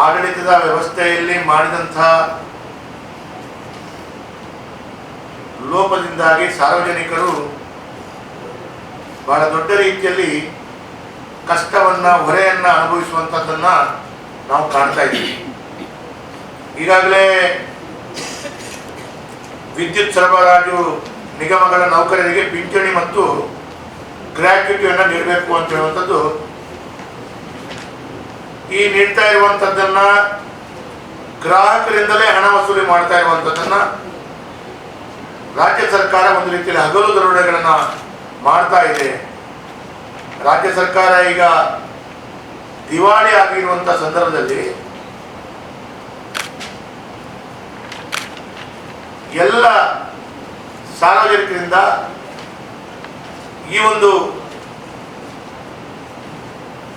ಆಡಳಿತದ ವ್ಯವಸ್ಥೆಯಲ್ಲಿ ಮಾಡಿದಂಥ ಲೋಪದಿಂದಾಗಿ ಸಾರ್ವಜನಿಕರು ಬಹಳ ದೊಡ್ಡ ರೀತಿಯಲ್ಲಿ ಕಷ್ಟವನ್ನ, ಹೊರೆಯನ್ನ ಅನುಭವಿಸುವಂಥದ್ದನ್ನ ನಾವು ಕಾಣ್ತಾ ಇದ್ದೀವಿ. ಈಗಾಗಲೇ ವಿದ್ಯುತ್ ಸರಬರಾಜು ನಿಗಮಗಳ ನೌಕರರಿಗೆ ಪಿಂಚಣಿ ಮತ್ತು ಗ್ರ್ಯಾಚ್ಯುಟಿಯನ್ನು ನೀಡಬೇಕು ಅಂತ ಹೇಳುವಂಥದ್ದು ಈ ನೀಡ್ತಾ ಇರುವಂಥದ್ದನ್ನ ಗ್ರಾಹಕರಿಂದಲೇ ಹಣ ವಸೂಲಿ ಮಾಡ್ತಾ ಇರುವಂಥದ್ದನ್ನ ರಾಜ್ಯ ಸರ್ಕಾರ ಒಂದು ರೀತಿಯಲ್ಲಿ ಹಗಲು ದರೋಡೆಗಳನ್ನ ಮಾಡ್ತಾ ಇದೆ. ರಾಜ್ಯ ಸರ್ಕಾರ ಈಗ ದಿವಾಳಿ ಆಗಿರುವಂತ ಸಂದರ್ಭದಲ್ಲಿ ಎಲ್ಲ ಸಾರ್ವಜನಿಕರಿಂದ ಈ ಒಂದು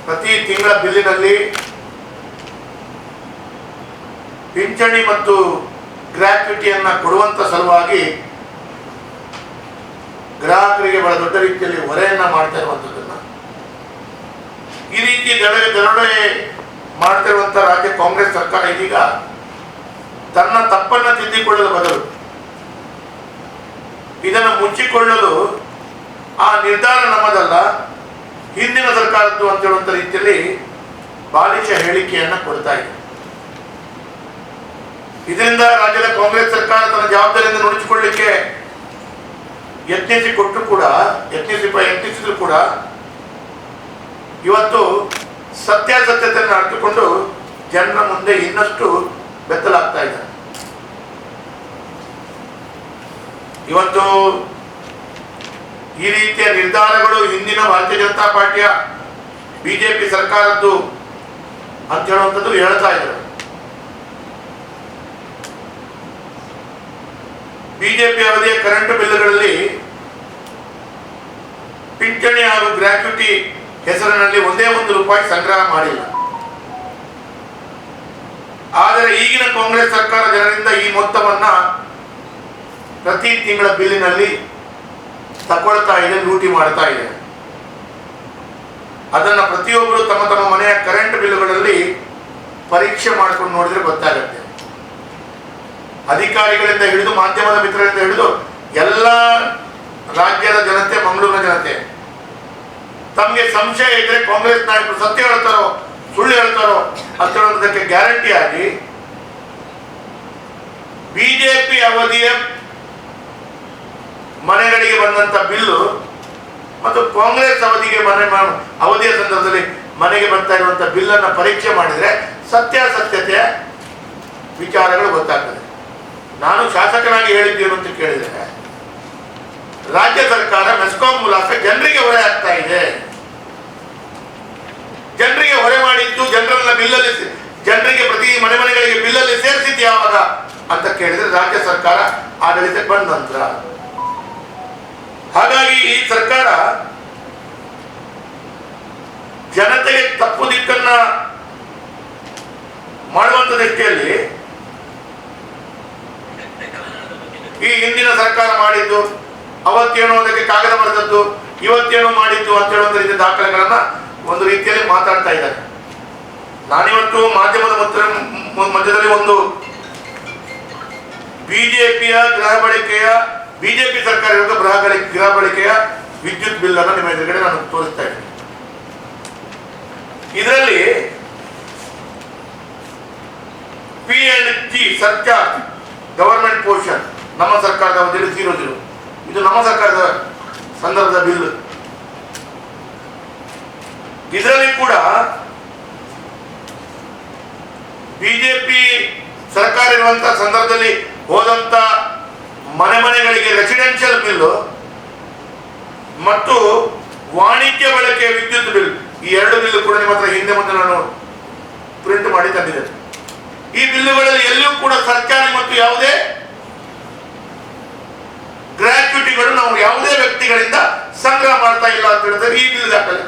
ಪ್ರತಿ ತಿಂಗಳ ಬಿಲ್ಲಿನಲ್ಲಿ ಪಿಂಚಣಿ ಮತ್ತು ಗ್ರಾಚ್ಯುಟಿಯನ್ನು ಕೊಡುವಂಥ ಸಲುವಾಗಿ ಗ್ರಾಹಕರಿಗೆ ಬಹಳ ದೊಡ್ಡ ರೀತಿಯಲ್ಲಿ ಹೊರೆಯನ್ನು ಮಾಡ್ತಾ ಇರುವಂಥದ್ದನ್ನು ಈ ರೀತಿ ದಳ ದರೋಡೆ ಮಾಡ್ತಿರುವಂಥ ರಾಜ್ಯ ಕಾಂಗ್ರೆಸ್ ಸರ್ಕಾರ ಇದೀಗ ತನ್ನ ತಪ್ಪನ್ನು ತಿದ್ದಿಕೊಳ್ಳಲು ಬದಲು ಇದನ್ನು ಮುಚ್ಚಿಕೊಳ್ಳಲು ಆ ನಿರ್ಧಾರ ನಮ್ಮದಲ್ಲ. ಹಿಂದಿನ ಸರ್ಕಾರದ್ದು ಅಂತ ಹೇಳುವಂಥ ರೀತಿಯಲ್ಲಿ ಬಾಲಿಶ ಹೇಳಿಕೆಯನ್ನು ಕೊಡ್ತಾ ಇದೆ. ಇದರಿಂದ ರಾಜ್ಯದ ಕಾಂಗ್ರೆಸ್ ಸರ್ಕಾರ ತನ್ನ ಜವಾಬ್ದಾರಿಯಿಂದ ನುಡಿಸಿಕೊಳ್ಳಿಕ್ಕೆ ಯತ್ನಿಸಿ ಕೊಟ್ಟು ಕೂಡ, ಯತ್ನಿಸಿ, ಯತ್ನಿಸಿದ್ರು ಕೂಡ ಇವತ್ತು ಸತ್ಯಾಸತ್ಯತೆಯನ್ನು ಅರ್ಥಕೊಂಡು ಜನರ ಮುಂದೆ ಇನ್ನಷ್ಟು ಬೆತ್ತಲಾಗ್ತಾ ಇದೆ. ಇವತ್ತು ಈ ರೀತಿಯ ನಿರ್ಧಾರಗಳು ಹಿಂದಿನ ಭಾರತೀಯ ಜನತಾ ಪಾರ್ಟಿಯ ಬಿಜೆಪಿ ಸರ್ಕಾರದ್ದು ಅಂತ ಹೇಳುವಂಥದ್ದು ಹೇಳ್ತಾ ಇದ್ದಾರೆ ಬಿಜೆಪಿ ಅವಧಿಯ ಕರೆಂಟ್ ಬಿಲ್ಗಳಲ್ಲಿ ಪಿಂಚಣಿ ಹಾಗೂ ಗ್ರಾಚ್ಯುಟಿ ಹೆಸರಿನಲ್ಲಿ ಒಂದೇ ಒಂದು ರೂಪಾಯಿ ಸಂಗ್ರಹ ಮಾಡಿಲ್ಲ. ಆದರೆ ಈಗಿನ ಕಾಂಗ್ರೆಸ್ ಸರ್ಕಾರ ಜನರಿಂದ ಈ ಮೊತ್ತವನ್ನ ಪ್ರತಿ ತಿಂಗಳ ಬಿಲ್ಲಿನಲ್ಲಿ ತಗೊಳ್ತಾ ಇದೆ, ಲೂಟಿ ಮಾಡ್ತಾ ಇದೆ. ಅದನ್ನ ಪ್ರತಿಯೊಬ್ಬರು ತಮ್ಮ ತಮ್ಮ ಮನೆಯ ಕರೆಂಟ್ ಬಿಲ್ಗಳಲ್ಲಿ ಪರೀಕ್ಷೆ ಮಾಡ್ಕೊಂಡು ನೋಡಿದ್ರೆ ಗೊತ್ತಾಗುತ್ತೆ. ಅಧಿಕಾರಿಗಳಿಂದ ಹಿಡಿದು ಮಾಧ್ಯಮದ ಮಿತ್ರರಿಂದ ಹಿಡಿದು ಎಲ್ಲ ರಾಜ್ಯದ ಜನತೆ, ಮಂಗಳೂರಿನ ಜನತೆ. ತಮಗೆ ಸಂಶಯ ಇದ್ರೆ ಕಾಂಗ್ರೆಸ್ ನಾಯಕರು ಸತ್ಯ ಹೇಳ್ತಾರೋ, ಸುಳ್ಳು ಹೇಳ್ತಾರೋ ಅಂತ ಗ್ಯಾರಂಟಿ ಆಗಿ ಬಿಜೆಪಿ ಅವಧಿಯ ಮನೆಗಳಿಗೆ ಬಂದಂತ ಬಿಲ್ಲು ಮತ್ತು ಕಾಂಗ್ರೆಸ್ ಅವಧಿಗೆ ಮನೆ ಅವಧಿಯ ಸಂದರ್ಭದಲ್ಲಿ ಮನೆಗೆ ಬರ್ತಾ ಇರುವಂತ ಬಿಲ್ಲನ್ನು ಪರೀಕ್ಷೆ ಮಾಡಿದ್ರೆ ಸತ್ಯಾಸತ್ಯತೆಯ ವಿಚಾರಗಳು ಗೊತ್ತಾಗ್ತದೆ. ನಾನು ಶಾಸಕನಾಗಿ ಹೇಳಿದ್ದೇನು ಅಂತ ಕೇಳಿದ್ರೆ, ರಾಜ್ಯ ಸರ್ಕಾರ ಮೆಸ್ಕಾಂ ಮೂಲಕ ಜನರಿಗೆ ಹೊರೆ ಆಗ್ತಾ ಇದೆ. ಜನರಿಗೆ ಹೊರೆ ಮಾಡಿದ್ದು ಜನರನ್ನ ಬಿಲ್ಲಲ್ಲಿ ಜನರಿಗೆ ಪ್ರತಿ ಮನೆ ಮನೆಗಳಿಗೆ ಬಿಲ್ಲಲ್ಲಿ ಸೇರಿಸಿದ್ದು ಯಾವಾಗ ಅಂತ ಕೇಳಿದ್ರೆ ರಾಜ್ಯ ಸರ್ಕಾರ ಆಡಳಿತಕ್ಕೆ ಬಂದ ನಂತರ. ಹಾಗಾಗಿ ಈ ಸರ್ಕಾರ ಜನತೆಗೆ ತಪ್ಪು ದಿಕ್ಕನ್ನ ಮಾಡುವಂತ ದೃಷ್ಟಿಯಲ್ಲಿ ಈ ಹಿಂದಿನ ಸರ್ಕಾರ ಮಾಡಿದ್ದು, ಅವತ್ತೇನೋ ಅದಕ್ಕೆ ಕಾಗದ ಬರೆದದ್ದು, ಇವತ್ತೇನೋ ಮಾಡಿದ್ದು ಅಂತ ಹೇಳುವಂತ ರೀತಿಯ ದಾಖಲೆಗಳನ್ನ ಒಂದು ರೀತಿಯಲ್ಲಿ ಮಾತಾಡ್ತಾ ಇದ್ದಾರೆ. ನಾನಿವತ್ತು ಮಾಧ್ಯಮದ ಮಧ್ಯದಲ್ಲಿ ಒಂದು ಬಿಜೆಪಿಯ ಗೃಹ ಬಳಕೆಯ, ಬಿಜೆಪಿ ಸರ್ಕಾರ ಇರುವ ಗೃಹ ಗೃಹ ಬಳಕೆಯ ವಿದ್ಯುತ್ ಬಿಲ್ ಅನ್ನು ನಿಮ್ಮ ಎದುರುಗಡೆ ನಾನು ತೋರಿಸ್ತಾ ಇದ್ದೀನಿ. ಇದರಲ್ಲಿ P and G surcharge government portion ನಮ್ಮ ಸರ್ಕಾರದ ಅವಧಿಯಲ್ಲಿ ಜೀರೋ ಇದು ನಮ್ಮ ಸರ್ಕಾರದ ಸಂದರ್ಭದ ಬಿಲ್. ಇದರಲ್ಲಿ ಕೂಡ ಬಿಜೆಪಿ ಸರ್ಕಾರ ಇರುವಂತಹ ಸಂದರ್ಭದಲ್ಲಿ ಹೋದಂತ ಮನೆ ಮನೆಗಳಿಗೆ ರೆಸಿಡೆನ್ಷಿಯಲ್ ಬಿಲ್ ಮತ್ತು ವಾಣಿಜ್ಯ ಬಳಕೆ ವಿದ್ಯುತ್ ಬಿಲ್ ಈ ಎರಡು ಬಿಲ್ ಕೂಡ ನಿಮ್ಮ ಹತ್ರ ಹಿಂದೆ ಮುಂದೆ ನಾನು ಪ್ರಿಂಟ್ ಮಾಡಿ ತಂದಿದ್ದೇನೆ. ಈ ಬಿಲ್ಲುಗಳಲ್ಲಿ ಎಲ್ಲಿಯೂ ಕೂಡ ಸರ್ಕಾರಿ ಮತ್ತು ಯಾವುದೇ ಗ್ರಾಚ್ಯುಟಿಗಳು ನಾವು ಯಾವುದೇ ವ್ಯಕ್ತಿಗಳಿಂದ ಸಂಗ್ರಹ ಮಾಡ್ತಾ ಇಲ್ಲ ಅಂತ ಹೇಳಿದ್ರೆ ಈ ಬಿಲ್ ದಾಖಲೆ.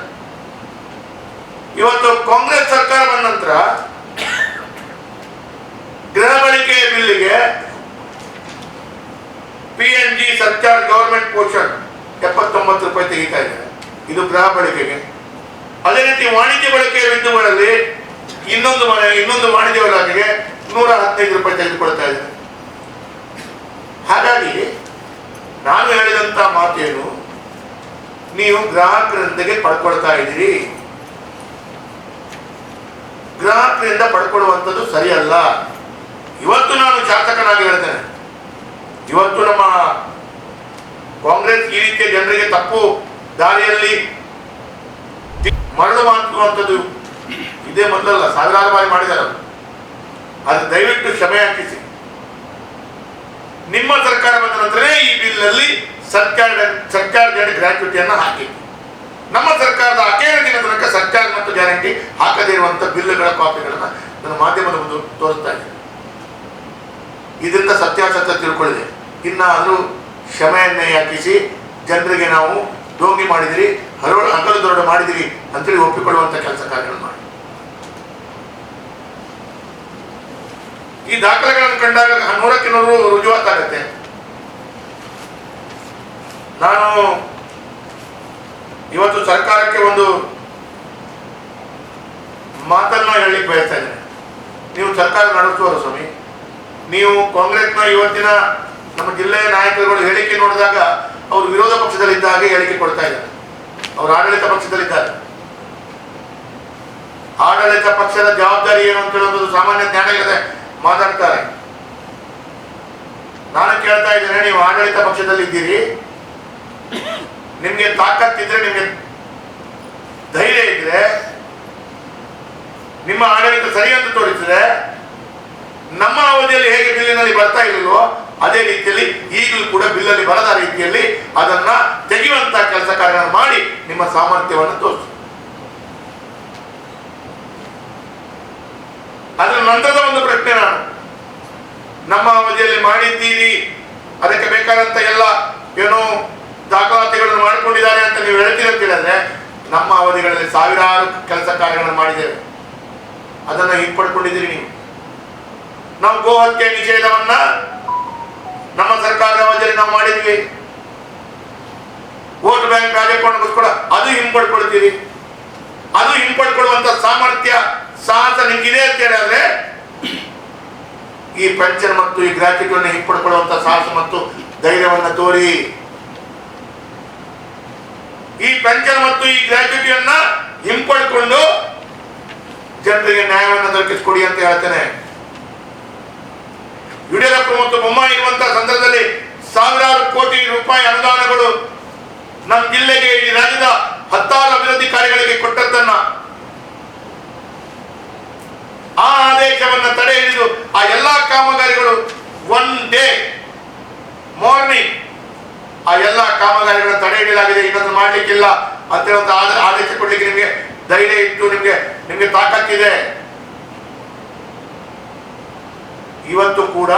ಇವತ್ತು ಕಾಂಗ್ರೆಸ್ ಸರ್ಕಾರ ಬಂದ ನಂತರ ಗೃಹ ಬಳಕೆಯ ಬಿಲ್ಲಿಗೆ ಪಿ ಎನ್ ಜಿ ಸರ್ಕಾರ ಗವರ್ಮೆಂಟ್ ಪೋರ್ಷನ್ ಎಪ್ಪತ್ತೊಂಬತ್ತು ರೂಪಾಯಿ ತೆಗಿತಾ ಇದೆ. ಇದು ಗೃಹ ಬಳಕೆಗೆ. ಅದೇ ರೀತಿ ವಾಣಿಜ್ಯ ಬಳಕೆಯ ಬಿಂದುಗಳಲ್ಲಿ ಇನ್ನೊಂದು ಮನೆ, ಇನ್ನೊಂದು ವಾಣಿಜ್ಯ ಇಲಾಖೆಗೆ ನೂರ ಹದಿನೈದು ರೂಪಾಯಿ ತೆಗೆದುಕೊಳ್ತಾ ಇದೆ. ಹಾಗಾಗಿ ನಾನು ಹೇಳಿದಂತ ಮಾತೇನು, ನೀವು ಗ್ರಾಹಕರೊಂದಿಗೆ ಪಡ್ಕೊಳ್ತಾ ಇದ್ದೀರಿ. ಗ್ರಾಹಕರಿಂದ ಪಡ್ಕೊಳ್ಳುವಂಥದ್ದು ಸರಿಯಲ್ಲ. ಇವತ್ತು ನಾನು ಶಾಸಕನಾಗಿ ಹೇಳ್ತೇನೆ. ಇವತ್ತು ನಮ್ಮ ಕಾಂಗ್ರೆಸ್ ಈ ರೀತಿಯ ಜನರಿಗೆ ತಪ್ಪು ದಾರಿಯಲ್ಲಿ ಮರಳು ಮಾಡುವಂಥದ್ದು ಇದೇ ಮೊದಲಲ್ಲ ಸಾವಿರಾರು ಬಾರಿ ಮಾಡಿದ್ದಾರೆ ಅದು ದಯವಿಟ್ಟು ಕ್ಷಮೆ ಹಾಕಿಸಿ ನಿಮ್ಮ ಸರ್ಕಾರ ಬಂದ ನಂತರ ಈ ಬಿಲ್ ಅಲ್ಲಿ ಸರ್ಕಾರ ಸರ್ಕಾರದ ಗ್ರಾಚ್ಯುಟಿಯನ್ನು ಹಾಕಿ. ನಮ್ಮ ಸರ್ಕಾರದ ಅಕೇರ ದಿನ ತನಕ ಸರ್ಕಾರ ಮತ್ತು ಗ್ಯಾರಂಟಿ ಹಾಕದೇ ಇರುವಂತ ಬಿಲ್ಗಳ ಕಾಪಿಗಳನ್ನ ನನ್ನ ಮಾಧ್ಯಮದ ಮುಂದೆ ತೋರಿಸ್ತಾ ಇದೆ ಇದರಿಂದ ಸತ್ಯಾಸತ್ಯ ತಿಳ್ಕೊಳ್ಳಿದೆ. ಇನ್ನಾದರೂ ಕ್ಷಮೆಯನ್ನೇ ಯಾಕಿಸಿ ಜನರಿಗೆ ನಾವು ದೋಂಗಿ ಮಾಡಿದಿರಿ, ಹರಳು, ಹಗಲು ದೊರಡು ಮಾಡಿದಿರಿ ಅಂತೇಳಿ ಒಪ್ಪಿಕೊಳ್ಳುವಂತ ಕೆಲಸ ಕಾರ್ಯಗಳನ್ನು ಮಾಡಿ. ಈ ದಾಖಲೆಗಳನ್ನು ಕಂಡಾಗ ನೂರಕ್ಕೆ ನೂರು ರುಜುವಾತಾಗತ್ತೆ. ನಾನು ಇವತ್ತು ಸರ್ಕಾರಕ್ಕೆ ಒಂದು ಮಾತನ್ನ ಹೇಳಲಿಕ್ಕೆ ಬಯಸ್ತಾ ಇದ್ದೇನೆ. ನೀವು ಸರ್ಕಾರ ನಡೆಸುವರು ಸ್ವಾಮಿ. ನೀವು ಕಾಂಗ್ರೆಸ್ನ ಇವತ್ತಿನ ನಮ್ಮ ಜಿಲ್ಲೆಯ ನಾಯಕರುಗಳು ಹೇಳಿಕೆ ನೋಡಿದಾಗ ಅವರು ವಿರೋಧ ಪಕ್ಷದಲ್ಲಿದ್ದಾಗ ಹೇಳಿಕೆ ಕೊಡ್ತಾ ಇದ್ದಾರೆ. ಅವರು ಆಡಳಿತ ಪಕ್ಷದಲ್ಲಿದ್ದಾರೆ. ಆಡಳಿತ ಪಕ್ಷದ ಜವಾಬ್ದಾರಿ ಏನು ಅಂತ ಹೇಳೋದು ಸಾಮಾನ್ಯ ಜ್ಞಾನ ಇಲ್ಲದೆ ಮಾತಾಡ್ತಾರೆ. ನಾನು ಕೇಳ್ತಾ ಇದ್ದೇನೆ, ನೀವು ಆಡಳಿತ ಪಕ್ಷದಲ್ಲಿ ಇದ್ದೀರಿ. ನಿಮ್ಗೆ ತಾಕತ್ತಿದ್ರೆ, ನಿಮ್ಗೆ ಧೈರ್ಯ ಇದ್ರೆ, ನಿಮ್ಮ ಆಡಳಿತ ಸರಿ ಅಂತ ತೋರಿಸಿದ್ರೆ, ನಮ್ಮ ಅವಧಿಯಲ್ಲಿ ಹೇಗೆ ಬಿಲ್ಲಿನಲ್ಲಿ ಬರ್ತಾ ಇರಲಿಲ್ವೋ ಅದೇ ರೀತಿಯಲ್ಲಿ ಈಗಲೂ ಕೂಡ ಬಿಲ್ಲಲ್ಲಿ ಬರದ ರೀತಿಯಲ್ಲಿ ಅದನ್ನ ತೆಗೆಯುವಂತಹ ಕೆಲಸ ಕಾರ್ಯ ಮಾಡಿ ನಿಮ್ಮ ಸಾಮರ್ಥ್ಯವನ್ನು ತೋರಿಸಿ. ಅದರ ನಂತರದ ಒಂದು ಪ್ರಶ್ನೆ ನಾನು. ನಮ್ಮ ಅವಧಿಯಲ್ಲಿ ಮಾಡಿದ್ದೀರಿ. ಅದಕ್ಕೆ ಬೇಕಾದಂತ ಎಲ್ಲ ಏನು ದಾಖಲಾತಿಗಳನ್ನು ಮಾಡಿಕೊಂಡಿದ್ದಾರೆ ಅಂತ ನೀವು ಹೇಳ್ತೀರಿ ನಮ್ಮ ಅವಧಿಗಳಲ್ಲಿ ಸಾವಿರಾರು ಕೆಲಸ ಕಾರ್ಯಗಳನ್ನು ಮಾಡಿದ್ದೇವೆ. ಅದನ್ನ ಹಿಂಪಡ್ಕೊಂಡಿದ್ದೀರಿ ನೀವು. ನಾವು ಗೋ ಹತ್ಯೆ ನಿಷೇಧವನ್ನ ನಮ್ಮ ಸರ್ಕಾರದ ಅವಧಿಯಲ್ಲಿ ನಾವು ಮಾಡಿದ್ವಿ. ವೋಟ್ ಬ್ಯಾಂಕ್ ರಾಜಕಾರಣಕ್ಕೋಸ್ಕರ ಅದು ಹಿಂಪಡ್ಕೊಳ್ತೀರಿ. ಅದು ಹಿಂಪಡ್ಕೊಳ್ಳುವಂತ ಸಾಮರ್ಥ್ಯ ಸಾಹಸ ನಿಮ್ಗಿದೆ ಅಂತ ಹೇಳಿದ್ರೆ, ಈ ಪಂಚನ ಮತ್ತು ಈ ಗ್ರಾಚ್ಯುಟಿಯನ್ನು ಹಿಂಪಡ್ಕೊಳ್ಳುವಂತ ಸಾಹಸ ಮತ್ತು ಧೈರ್ಯವನ್ನು ತೋರಿ. ಈ ಪೆನ್ಷನ್ ಮತ್ತು ಈ ಗ್ರಾಚ್ಯುಟಿಯನ್ನ ಹಿಂಪಡ್ಕೊಂಡು ಜನರಿಗೆ ನ್ಯಾಯವನ್ನು ದೊರಕಿಸಿಕೊಡಿ ಅಂತ ಹೇಳ್ತೇನೆ. ಯಡಿಯೂರಪ್ಪ ಮತ್ತು ಬೊಮ್ಮಾಯಿ ಇರುವಂತಹ ಸಂದರ್ಭದಲ್ಲಿ ಸಾವಿರಾರು ಕೋಟಿ ರೂಪಾಯಿ ಅನುದಾನಗಳು ನಮ್ಮ ಜಿಲ್ಲೆಗೆ ಈ ರಾಜ್ಯದ ಹತ್ತಾರು ಅಭಿವೃದ್ಧಿ ಕಾರ್ಯಗಳಿಗೆ ಕೊಟ್ಟದ್ದನ್ನ ಆ ಆದೇಶವನ್ನು ತಡೆ ಹಿಡಿದು ಆ ಎಲ್ಲಾ ಕಾಮಗಾರಿಗಳು ಒನ್ ಡೇ ಮಾರ್ನಿಂಗ್ ಆ ಎಲ್ಲ ಕಾಮಗಾರಿಗಳನ್ನು ತಡೆ ಹಿಡಿಯಲಾಗಿದೆ ಇನ್ನೊಂದು ಮಾಡ್ಲಿಕ್ಕಿಲ್ಲ ಅಂತ ಹೇಳುವಂತ ಆದ- ಆದೇಶ ಕೊಡ್ಲಿಕ್ಕೆ ನಿಮಗೆ ಧೈರ್ಯ ಇತ್ತು ನಿಮಗೆ ನಿಮಗೆ ತಾಕತ್ತಿದೆ. ಇವತ್ತು ಕೂಡ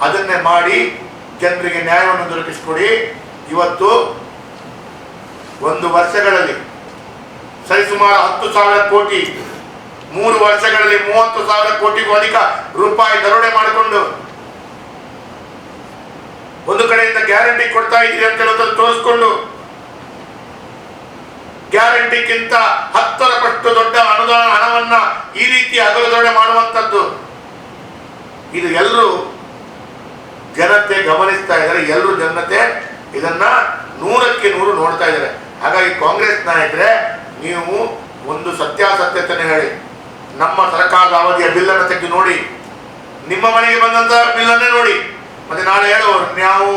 ಅದನ್ನೇ ಮಾಡಿ ಜನರಿಗೆ ನ್ಯಾಯವನ್ನು ದೊರಕಿಸಿಕೊಡಿ. ಇವತ್ತು ಒಂದು ವರ್ಷಗಳಲ್ಲಿ ಸರಿಸುಮಾರು ಹತ್ತು ಸಾವಿರ ಕೋಟಿ ಮೂರು ವರ್ಷಗಳಲ್ಲಿ ಮೂವತ್ತು ಸಾವಿರ ಕೋಟಿಗೂ ಅಧಿಕ ರೂಪಾಯಿ ದರೋಡೆ ಮಾಡಿಕೊಂಡು ಒಂದು ಕಡೆಯಿಂದ ಗ್ಯಾರಂಟಿ ಕೊಡ್ತಾ ಇದ್ದೀರಿ ಅಂತ ಹೇಳೋದನ್ನು ತೋರಿಸ್ಕೊಂಡು ಗ್ಯಾರಂಟಿಗಿಂತ ಹತ್ತರ ಪಟ್ಟು ದೊಡ್ಡ ಅನುದಾನ ಹಣವನ್ನ ಈ ರೀತಿ ಅಗಲದೊಡೆ ಮಾಡುವಂತದ್ದು ಇದು ಎಲ್ಲರೂ ಜನತೆ ಗಮನಿಸ್ತಾ ಇದ್ದಾರೆ, ಎಲ್ಲರೂ ಜನತೆ ಇದನ್ನ ನೂರಕ್ಕೆ ನೂರು ನೋಡ್ತಾ ಇದ್ದಾರೆ. ಹಾಗಾಗಿ ಕಾಂಗ್ರೆಸ್ ನಾಯಕರೇ, ನೀವು ಒಂದು ಸತ್ಯಾಸತ್ಯತೆಯನ್ನು ಹೇಳಿ. ನಮ್ಮ ಸರ್ಕಾರದ ಅವಧಿಯ ಬಿಲ್ಲನ್ನು ತೆಗೆದು ನೋಡಿ, ನಿಮ್ಮ ಮನೆಗೆ ಬಂದಂತ ಬಿಲ್ಲನ್ನೇ ನೋಡಿ. ಮತ್ತೆ ನಾಳೆ ಹೇಳೋರು, ನಾವು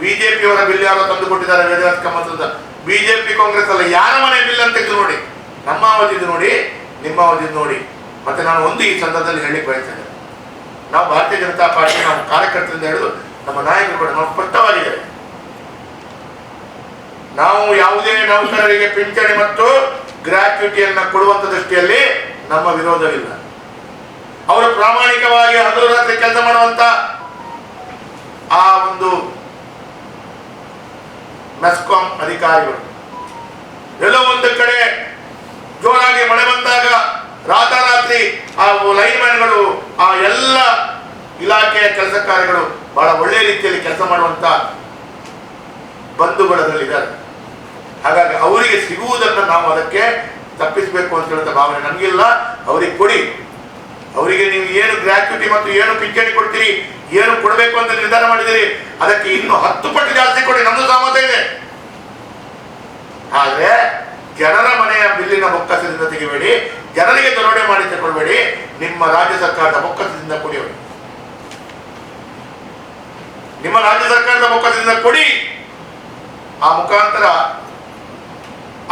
ಬಿಜೆಪಿ ಅವರ ಬಿಲ್ ಯಾರೋ ತಂದು ಕೊಟ್ಟಿದ್ದಾರೆ ಬಿ ಜೆ ಬಿಜೆಪಿ, ಕಾಂಗ್ರೆಸ್ ಅಲ್ಲ, ಯಾರ ಮನೆ ಬಿಲ್ ಅಂತ ತೆಗೆದು ನೋಡಿ. ನಮ್ಮ ಅವಧಿದು ನೋಡಿ, ನಿಮ್ಮ ಅವಧಿದು ನೋಡಿ. ಮತ್ತೆ ನಾನು ಒಂದು ಈ ಸಂದರ್ಭದಲ್ಲಿ ಹೇಳಿ ಬಯಸ್ತೇನೆ ನಾವು ಭಾರತೀಯ ಜನತಾ ಪಾರ್ಟಿ, ನಾವು ಕಾರ್ಯಕರ್ತರಿಂದ ಹಿಡಿದು ನಮ್ಮ ನಾಯಕರು ಕೂಡ ನಾವು ಸ್ಪಷ್ಟವಾಗಿದ್ದೇವೆ. ನಾವು ಯಾವುದೇ ನೌಕರರಿಗೆ ಪಿಂಚಣಿ ಮತ್ತು ಗ್ರಾಚ್ಯುಟಿಯನ್ನ ಕೊಡುವಂತ ದೃಷ್ಟಿಯಲ್ಲಿ ನಮ್ಮ ವಿರೋಧವಿಲ್ಲ. ಅವರು ಪ್ರಾಮಾಣಿಕವಾಗಿ ಹಗಲು ರಾತ್ರಿ ಕೆಲಸ ಮಾಡುವಂತ ಆ ಒಂದು ಮೆಸ್ಕಾಂ ಅಧಿಕಾರಿಗಳು. ಎಲ್ಲೋ ಒಂದು ಕಡೆ ಜೋರಾಗಿ ಮಳೆ ಬಂದಾಗ ರಾತಾರಾತ್ರಿ ಆ ಮ್ಯಾನ್ಗಳು ಆ ಎಲ್ಲ ಇಲಾಖೆಯ ಕೆಲಸ ಕಾರ್ಯಗಳು ಬಹಳ ಒಳ್ಳೆ ರೀತಿಯಲ್ಲಿ ಕೆಲಸ ಮಾಡುವಂತ ಬಂಧುಗಳಲ್ಲಿದ್ದಾರೆ ಹಾಗಾಗಿ ಅವರಿಗೆ ಸಿಗುವುದನ್ನು ನಾವು ಅದಕ್ಕೆ ತಪ್ಪಿಸಬೇಕು ಅಂತ ಹೇಳುವಂಥ ಭಾವನೆ ನಮಗಿಲ್ಲ. ಅವ್ರಿಗೆ ಕೊಡಿ. ಅವರಿಗೆ ನೀವು ಏನು ಗ್ರಾಚ್ಯುಟಿ ಮತ್ತು ಏನು ಪಿಂಚಣಿ ಕೊಡ್ತೀರಿ, ಏನು ಕೊಡಬೇಕು ಅಂತ ನಿರ್ಧಾರ ಮಾಡಿದಿರಿ ಅದಕ್ಕೆ ಇನ್ನು ಹತ್ತು ಪಟ್ಟು ಜಾಸ್ತಿ ಕೊಡಿ, ನಮ್ದು ಸಾಮರ್ಥ್ಯ ಇದೆ. ಆದ್ರೆ ಜನರ ಮನೆಯ ಬಿಲ್ಲಿನ ಬೊಕ್ಕಸದಿಂದ ತೆಗಿಬೇಡಿ, ಜನರಿಗೆ ದರೋಡೆ ಮಾಡಿ ತಗೊಳ್ಬೇಡಿ ನಿಮ್ಮ ರಾಜ್ಯ ಸರ್ಕಾರದ ಬೊಕ್ಕಸದಿಂದ ಕೊಡಿ ನಿಮ್ಮ ರಾಜ್ಯ ಸರ್ಕಾರದ ಬೊಕ್ಕಸದಿಂದ ಕೊಡಿ. ಆ ಮುಖಾಂತರ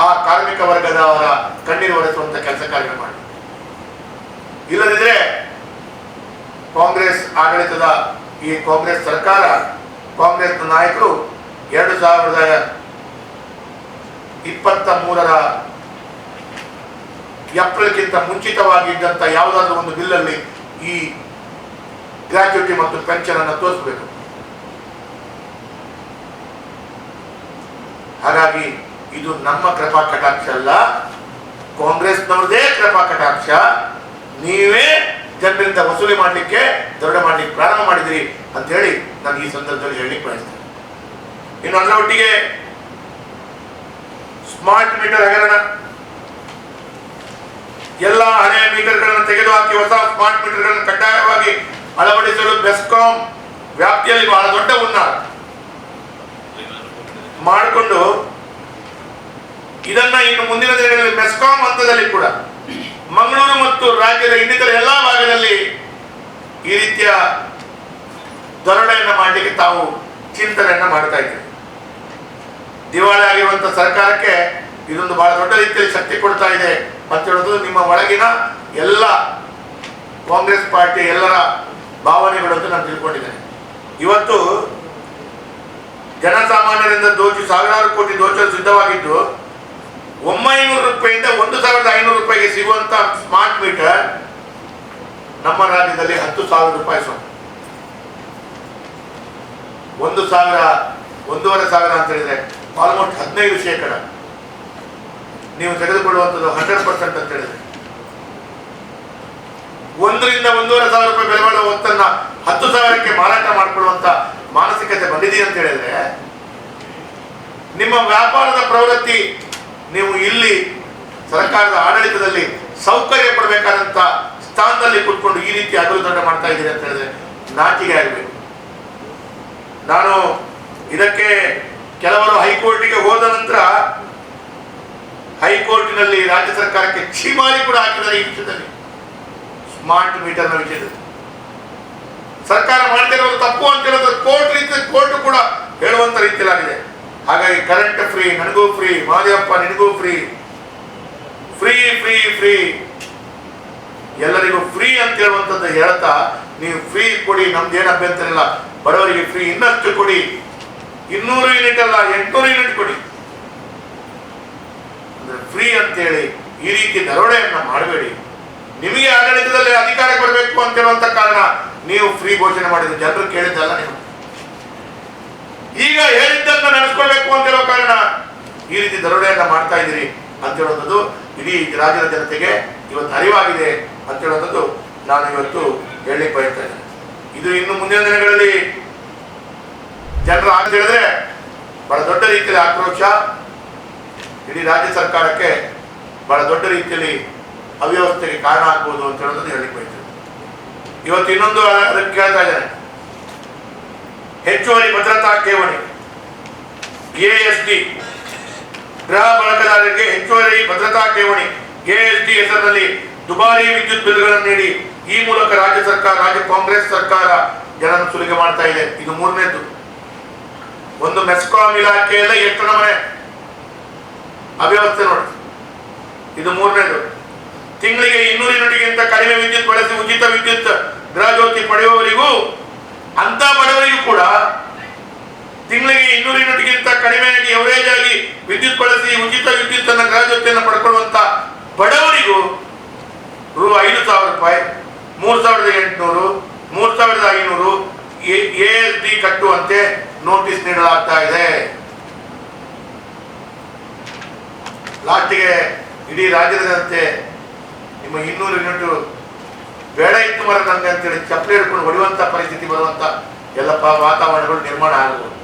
ಆ ಕಾರ್ಮಿಕ ವರ್ಗದವರ ಕಣ್ಣೀರು ಒರೆಸುವಂತ ಕೆಲಸ ಕಾರ್ಯ ಮಾಡಿ. ಇಲ್ಲದಿದ್ರೆ ಕಾಂಗ್ರೆಸ್ ಆಡಳಿತದ ಈ ಕಾಂಗ್ರೆಸ್ ಸರ್ಕಾರ ಕಾಂಗ್ರೆಸ್ ನಾಯಕರು ಎರಡು ಸಾವಿರದ ಇಪ್ಪತ್ತ ಮೂರರ ಏಪ್ರಿಲ್ಗಿಂತ ಮುಂಚಿತವಾಗಿ ಇದ್ದಂತ ಯಾವುದಾದ್ರೂ ಒಂದು ಬಿಲ್ಲಲ್ಲಿ ಈ ಗ್ರಾಚ್ಯುಟಿ ಮತ್ತು ಪೆನ್ಷನ್ ಅನ್ನು ತೋರಿಸಬೇಕು. ಹಾಗಾಗಿ ಇದು ನಮ್ಮ ಕೃಪಾ ಕಟಾಕ್ಷ ಅಲ್ಲ. ಕಾಂಗ್ರೆಸ್ನವ್ರದೇ ಕೃಪಾ ಕಟಾಕ್ಷ. ನೀವೇ ಜನರಿಂದ ವಸೂಲಿ ಮಾಡಲಿಕ್ಕೆ ದೊಡ್ಡ ಮಾಡಲಿಕ್ಕೆ ಪ್ರಾರಂಭ ಮಾಡಿದಿರಿ ಅಂತ ಹೇಳಿ ನಾನು ಈ ಸಂದರ್ಭದಲ್ಲಿ ಹೇಳಲಿಕ್ಕೆ ಬಯಸ್ತೇನೆ. ಇನ್ನು ಅದರ ಒಟ್ಟಿಗೆ ಸ್ಮಾರ್ಟ್ ಮೀಟರ್ ಹಗರಣ. ಎಲ್ಲ ಹಳೆಯ ಮೀಟರ್ಗಳನ್ನು ತೆಗೆದುಹಾಕಿ ಹೊಸ ಸ್ಮಾರ್ಟ್ ಮೀಟರ್ಗಳನ್ನು ಕಡ್ಡಾಯವಾಗಿ ಅಳವಡಿಸಲು ಬೆಸ್ಕಾಂ ವ್ಯಾಪ್ತಿಯಲ್ಲಿ ಬಹಳ ದೊಡ್ಡ ಉನ್ನಾರ ಮಾಡಿಕೊಂಡು ಇದನ್ನ ಇನ್ನು ಮುಂದಿನ ದಿನಗಳಲ್ಲಿ ಮೆಸ್ಕಾಂ ಹಂತದಲ್ಲಿ ಕೂಡ ಮಂಗಳೂರು ಮತ್ತು ರಾಜ್ಯದ ಇನ್ನಿತರ ಎಲ್ಲಾ ಭಾಗದಲ್ಲಿ ಈ ರೀತಿಯ ಧೋರಣೆಯನ್ನು ಮಾಡಲಿಕ್ಕೆ ತಾವು ಚಿಂತನೆಯನ್ನ ಮಾಡ್ತಾ ಇದ್ದೀವಿ. ದಿವಾಳಿ ಆಗಿರುವಂಥ ಸರ್ಕಾರಕ್ಕೆ ಇದೊಂದು ಬಹಳ ದೊಡ್ಡ ರೀತಿಯಲ್ಲಿ ಶಕ್ತಿ ಕೊಡ್ತಾ ಇದೆ. ಅಂತ ಹೇಳೋದು ನಿಮ್ಮ ಒಳಗಿನ ಎಲ್ಲ ಕಾಂಗ್ರೆಸ್ ಪಾರ್ಟಿ ಎಲ್ಲರ ಭಾವನೆಗಳು ಅಂತ ನಾನು ತಿಳ್ಕೊಂಡಿದ್ದೇನೆ. ಇವತ್ತು ಜನಸಾಮಾನ್ಯರಿಂದ ದೋಚಿ ಸಾವಿರಾರು ಕೋಟಿ ದೋಚಲು ಸಿದ್ಧವಾಗಿದ್ದು ಒಂಬೈನೂರು ರೂಪಾಯಿಯಿಂದ ಒಂದು ಸಾವಿರದ ಐನೂರು ರೂಪಾಯಿಗೆ ಸಿಗುವಂತ ಸ್ಮಾರ್ಟ್ ಮೀಟರ್ ನಮ್ಮ ರಾಜ್ಯದಲ್ಲಿ ಹತ್ತು ಸಾವಿರ ರೂಪಾಯಿ ಸ್ವಂತ ಒಂದು ಸಾವಿರ, ಒಂದೂವರೆ ಸಾವಿರ ಅಂತ ಹೇಳಿದ್ರೆ ಆಲ್ಮೋಸ್ಟ್ ಹದಿನೈದು ಶೇಕಡ. ನೀವು ತೆಗೆದುಕೊಳ್ಳುವಂಥದ್ದು ಹಂಡ್ರೆಡ್ ಪರ್ಸೆಂಟ್ ಅಂತ ಹೇಳಿದ್ರೆ. ಒಂದರಿಂದ ಒಂದೂವರೆ ಸಾವಿರ ರೂಪಾಯಿ ಬೆಲೆ ಬಾಳುವ ಹೊತ್ತನ್ನ ಹತ್ತು ಸಾವಿರಕ್ಕೆ ಮಾರಾಟ ಮಾಡಿಕೊಳ್ಳುವಂತ ಮಾನಸಿಕತೆ ಬಂದಿದೆ ಅಂತ ಹೇಳಿದ್ರೆ, ನಿಮ್ಮ ವ್ಯಾಪಾರದ ಪ್ರವೃತ್ತಿ ನೀವು ಇಲ್ಲಿ ಸರ್ಕಾರದ ಆಡಳಿತದಲ್ಲಿ ಸೌಕರ್ಯ ಪಡಬೇಕಾದಂತ ಸ್ಥಾನದಲ್ಲಿ ಕುತ್ಕೊಂಡು ಈ ರೀತಿ ಅಗಲು ದಂಡ ಮಾಡ್ತಾ ಇದ್ದೀರಿ ಅಂತ ಹೇಳಿದ್ರೆ ನಾಚಿಕೆ ಆಗಬೇಕು. ನಾನು ಇದಕ್ಕೆ ಕೆಲವರು ಹೈಕೋರ್ಟಿಗೆ ಹೋದ ನಂತರ ಹೈಕೋರ್ಟಿನಲ್ಲಿ ರಾಜ್ಯ ಸರ್ಕಾರಕ್ಕೆ ಛೀಮಾರಿ ಕೂಡ ಹಾಕಿದ್ದಾರೆ ಈ ವಿಷಯದಲ್ಲಿ. ಸ್ಮಾರ್ಟ್ ಮೀಟರ್ನ ವಿಷಯದಲ್ಲಿ. ಸರ್ಕಾರ ಮಾಡ್ತಿರೋದು ತಪ್ಪು ಅಂತ ಹೇಳೋದು ಕೋರ್ಟ್ ರೀತಿ ಕೋರ್ಟ್ ಕೂಡ ಹೇಳುವಂತ ರೀತಿಯಲ್ಲಾಗಿದೆ. ಹಾಗಾಗಿ ಕರೆಂಟ್ ಫ್ರೀ ನನಗೂ ಫ್ರೀ ಮಾದೇವಪ್ಪ ನಿನಗೂ ಫ್ರೀ ಫ್ರೀ ಫ್ರೀ ಫ್ರೀ ಎಲ್ಲರಿಗೂ ಫ್ರೀ ಅಂತ ಹೇಳುವಂತದ್ದು ಹೇಳ್ತಾ, ನೀವು ಫ್ರೀ ಕೊಡಿ ನಮ್ದೇನು ಅಭ್ಯಂತರ ಇಲ್ಲ. ಬಡವರಿಗೆ ಫ್ರೀ ಇನ್ನಷ್ಟು ಕೊಡಿ. ಇನ್ನೂರು ಯೂನಿಟ್ ಅಲ್ಲ, ಎಂಟುನೂರು ಯೂನಿಟ್ ಕೊಡಿ. ಅಂದ್ರೆ ಫ್ರೀ ಅಂತೇಳಿ ಈ ರೀತಿ ದರೋಡೆಯನ್ನ ಮಾಡಬೇಡಿ. ನಿಮಗೆ ಆಡಳಿತದಲ್ಲಿ ಅಧಿಕಾರ ಕೊಡಬೇಕು ಅಂತ ಹೇಳುವಂತ ಕಾರಣ ನೀವು ಫ್ರೀ ಘೋಷಣೆ ಮಾಡಿದ ಜನರು ಕೇಳಿದ್ದಲ್ಲ ನೀವು. ಈಗ ಹೇಳಿದ್ದನ್ನು ನಡೆಸ್ಕೊಳ್ಬೇಕು ಅಂತ ಹೇಳೋ ಕಾರಣ ಈ ರೀತಿ ದರೋಡೆಯನ್ನ ಮಾಡ್ತಾ ಇದ್ದೀರಿ ಅಂತ ಹೇಳುವಂಥದ್ದು ಇಡೀ ರಾಜ್ಯದ ಜನತೆಗೆ ಇವತ್ತು ಅರಿವಾಗಿದೆ ಅಂತ ಹೇಳುವಂಥದ್ದು ನಾನು ಇವತ್ತು ಹೇಳಲಿಕ್ಕೆ ಬಯಸ್ತಾ ಇದ್ದೇನೆ. ಇದು ಇನ್ನು ಮುಂದಿನ ದಿನಗಳಲ್ಲಿ ಜನರು ಅಂತ ಹೇಳಿದ್ರೆ ಬಹಳ ದೊಡ್ಡ ರೀತಿಯಲ್ಲಿ ಆಕ್ರೋಶ ಇಡೀ ರಾಜ್ಯ ಸರ್ಕಾರಕ್ಕೆ ಬಹಳ ದೊಡ್ಡ ರೀತಿಯಲ್ಲಿ ಅವ್ಯವಸ್ಥೆಗೆ ಕಾರಣ ಆಗ್ಬೋದು ಅಂತ ಹೇಳೋದನ್ನು ಹೇಳಲಿಕ್ಕೆ ಬಯಸ್ತೇನೆ ಇವತ್ತು ಇನ್ನೊಂದು ಅದಕ್ಕೆ ಕೇಳ್ತಾ ಇದ್ದೇನೆ. ಹೆಚ್ಚುವರಿ ಭದ್ರತಾ ಠೇವಣಿ. ಎಎಸ್ಡಿ ಗೃಹ ಬಳಕೆದಾರರಿಗೆ ಹೆಚ್ಚುವರಿ ಭದ್ರತಾ ಠೇವಣಿ. ಎಎಸ್ಡಿ ಹೆಸರಿನಲ್ಲಿ ದುಬಾರಿ ವಿದ್ಯುತ್ ಬಿಲ್ಗಳನ್ನು ನೀಡಿ ಈ ಮೂಲಕ ರಾಜ್ಯ ಸರ್ಕಾರ, ರಾಜ್ಯ ಕಾಂಗ್ರೆಸ್ ಸರ್ಕಾರ ಜನರನ್ನು ಸುಲಿಗೆ ಮಾಡ್ತಾ ಇದೆ. ಇದು ಮೂರನೇದು ಒಂದು ಮೆಸ್ಕಾಂ ಇಲಾಖೆಯಲ್ಲ ಎಷ್ಟು ನಮನೆ ಅವ್ಯವಸ್ಥೆ ನೋಡಿ. ಇದು ಮೂರನೇದು ತಿಂಗಳಿಗೆ ಇನ್ನೂರು ಯೂನಿಟ್ಗಿಂತ ಕಡಿಮೆ ವಿದ್ಯುತ್ ಬಳಸಿ ಉಚಿತ ವಿದ್ಯುತ್ ಗೃಹಜ್ಯೋತಿ ಪಡೆಯುವವರಿಗೂ ಅಂತ ಬಡವರಿಗೂ ಕೂಡ ತಿಂಗಳಿಗೆ ಇನ್ನೂರು ಯೂನಿಟ್ಗಿಂತ ಕಡಿಮೆಯಾಗಿ ಎವರೇಜ್ ಆಗಿ ವಿದ್ಯುತ್ ಬಳಸಿ ಉಚಿತ ವಿದ್ಯುತ್ ಅನ್ನ ಗ್ರಾಜ್ಯತೆಯನ್ನು ಪಡ್ಕೊಳ್ಳುವಂತ ಬಡವರಿಗೂ ರು ಐದು ಸಾವಿರ ರೂಪಾಯಿ, ಮೂರ್ ಸಾವಿರದ ಎಂಟುನೂರು, ಮೂರ್ ಸಾವಿರದ ಐನೂರು ಎ ಎಸ್ ಡಿ ಕಟ್ಟುವಂತೆ ನೋಟಿಸ್ ನೀಡಲಾಗ್ತಾ ಇದೆ. ಲಾಸ್ಟಿಗೆ ಇಡೀ ರಾಜ್ಯದಂತೆ ನಿಮ್ಮ ಇನ್ನೂರು ಯೂನಿಟ್ ಬೇಡ ಇತ್ತು ಮರ ನಮ್ಗೆ ಅಂತೇಳಿ ಚಪ್ಪಲಿ ಹಿಡ್ಕೊಂಡು ಹೊಡೆಯುವಂತ ಪರಿಸ್ಥಿತಿ ಬರುವಂತ ಎಲ್ಲ ಪ- ವಾತಾವರಣಗಳು ನಿರ್ಮಾಣ ಆಗಬಹುದು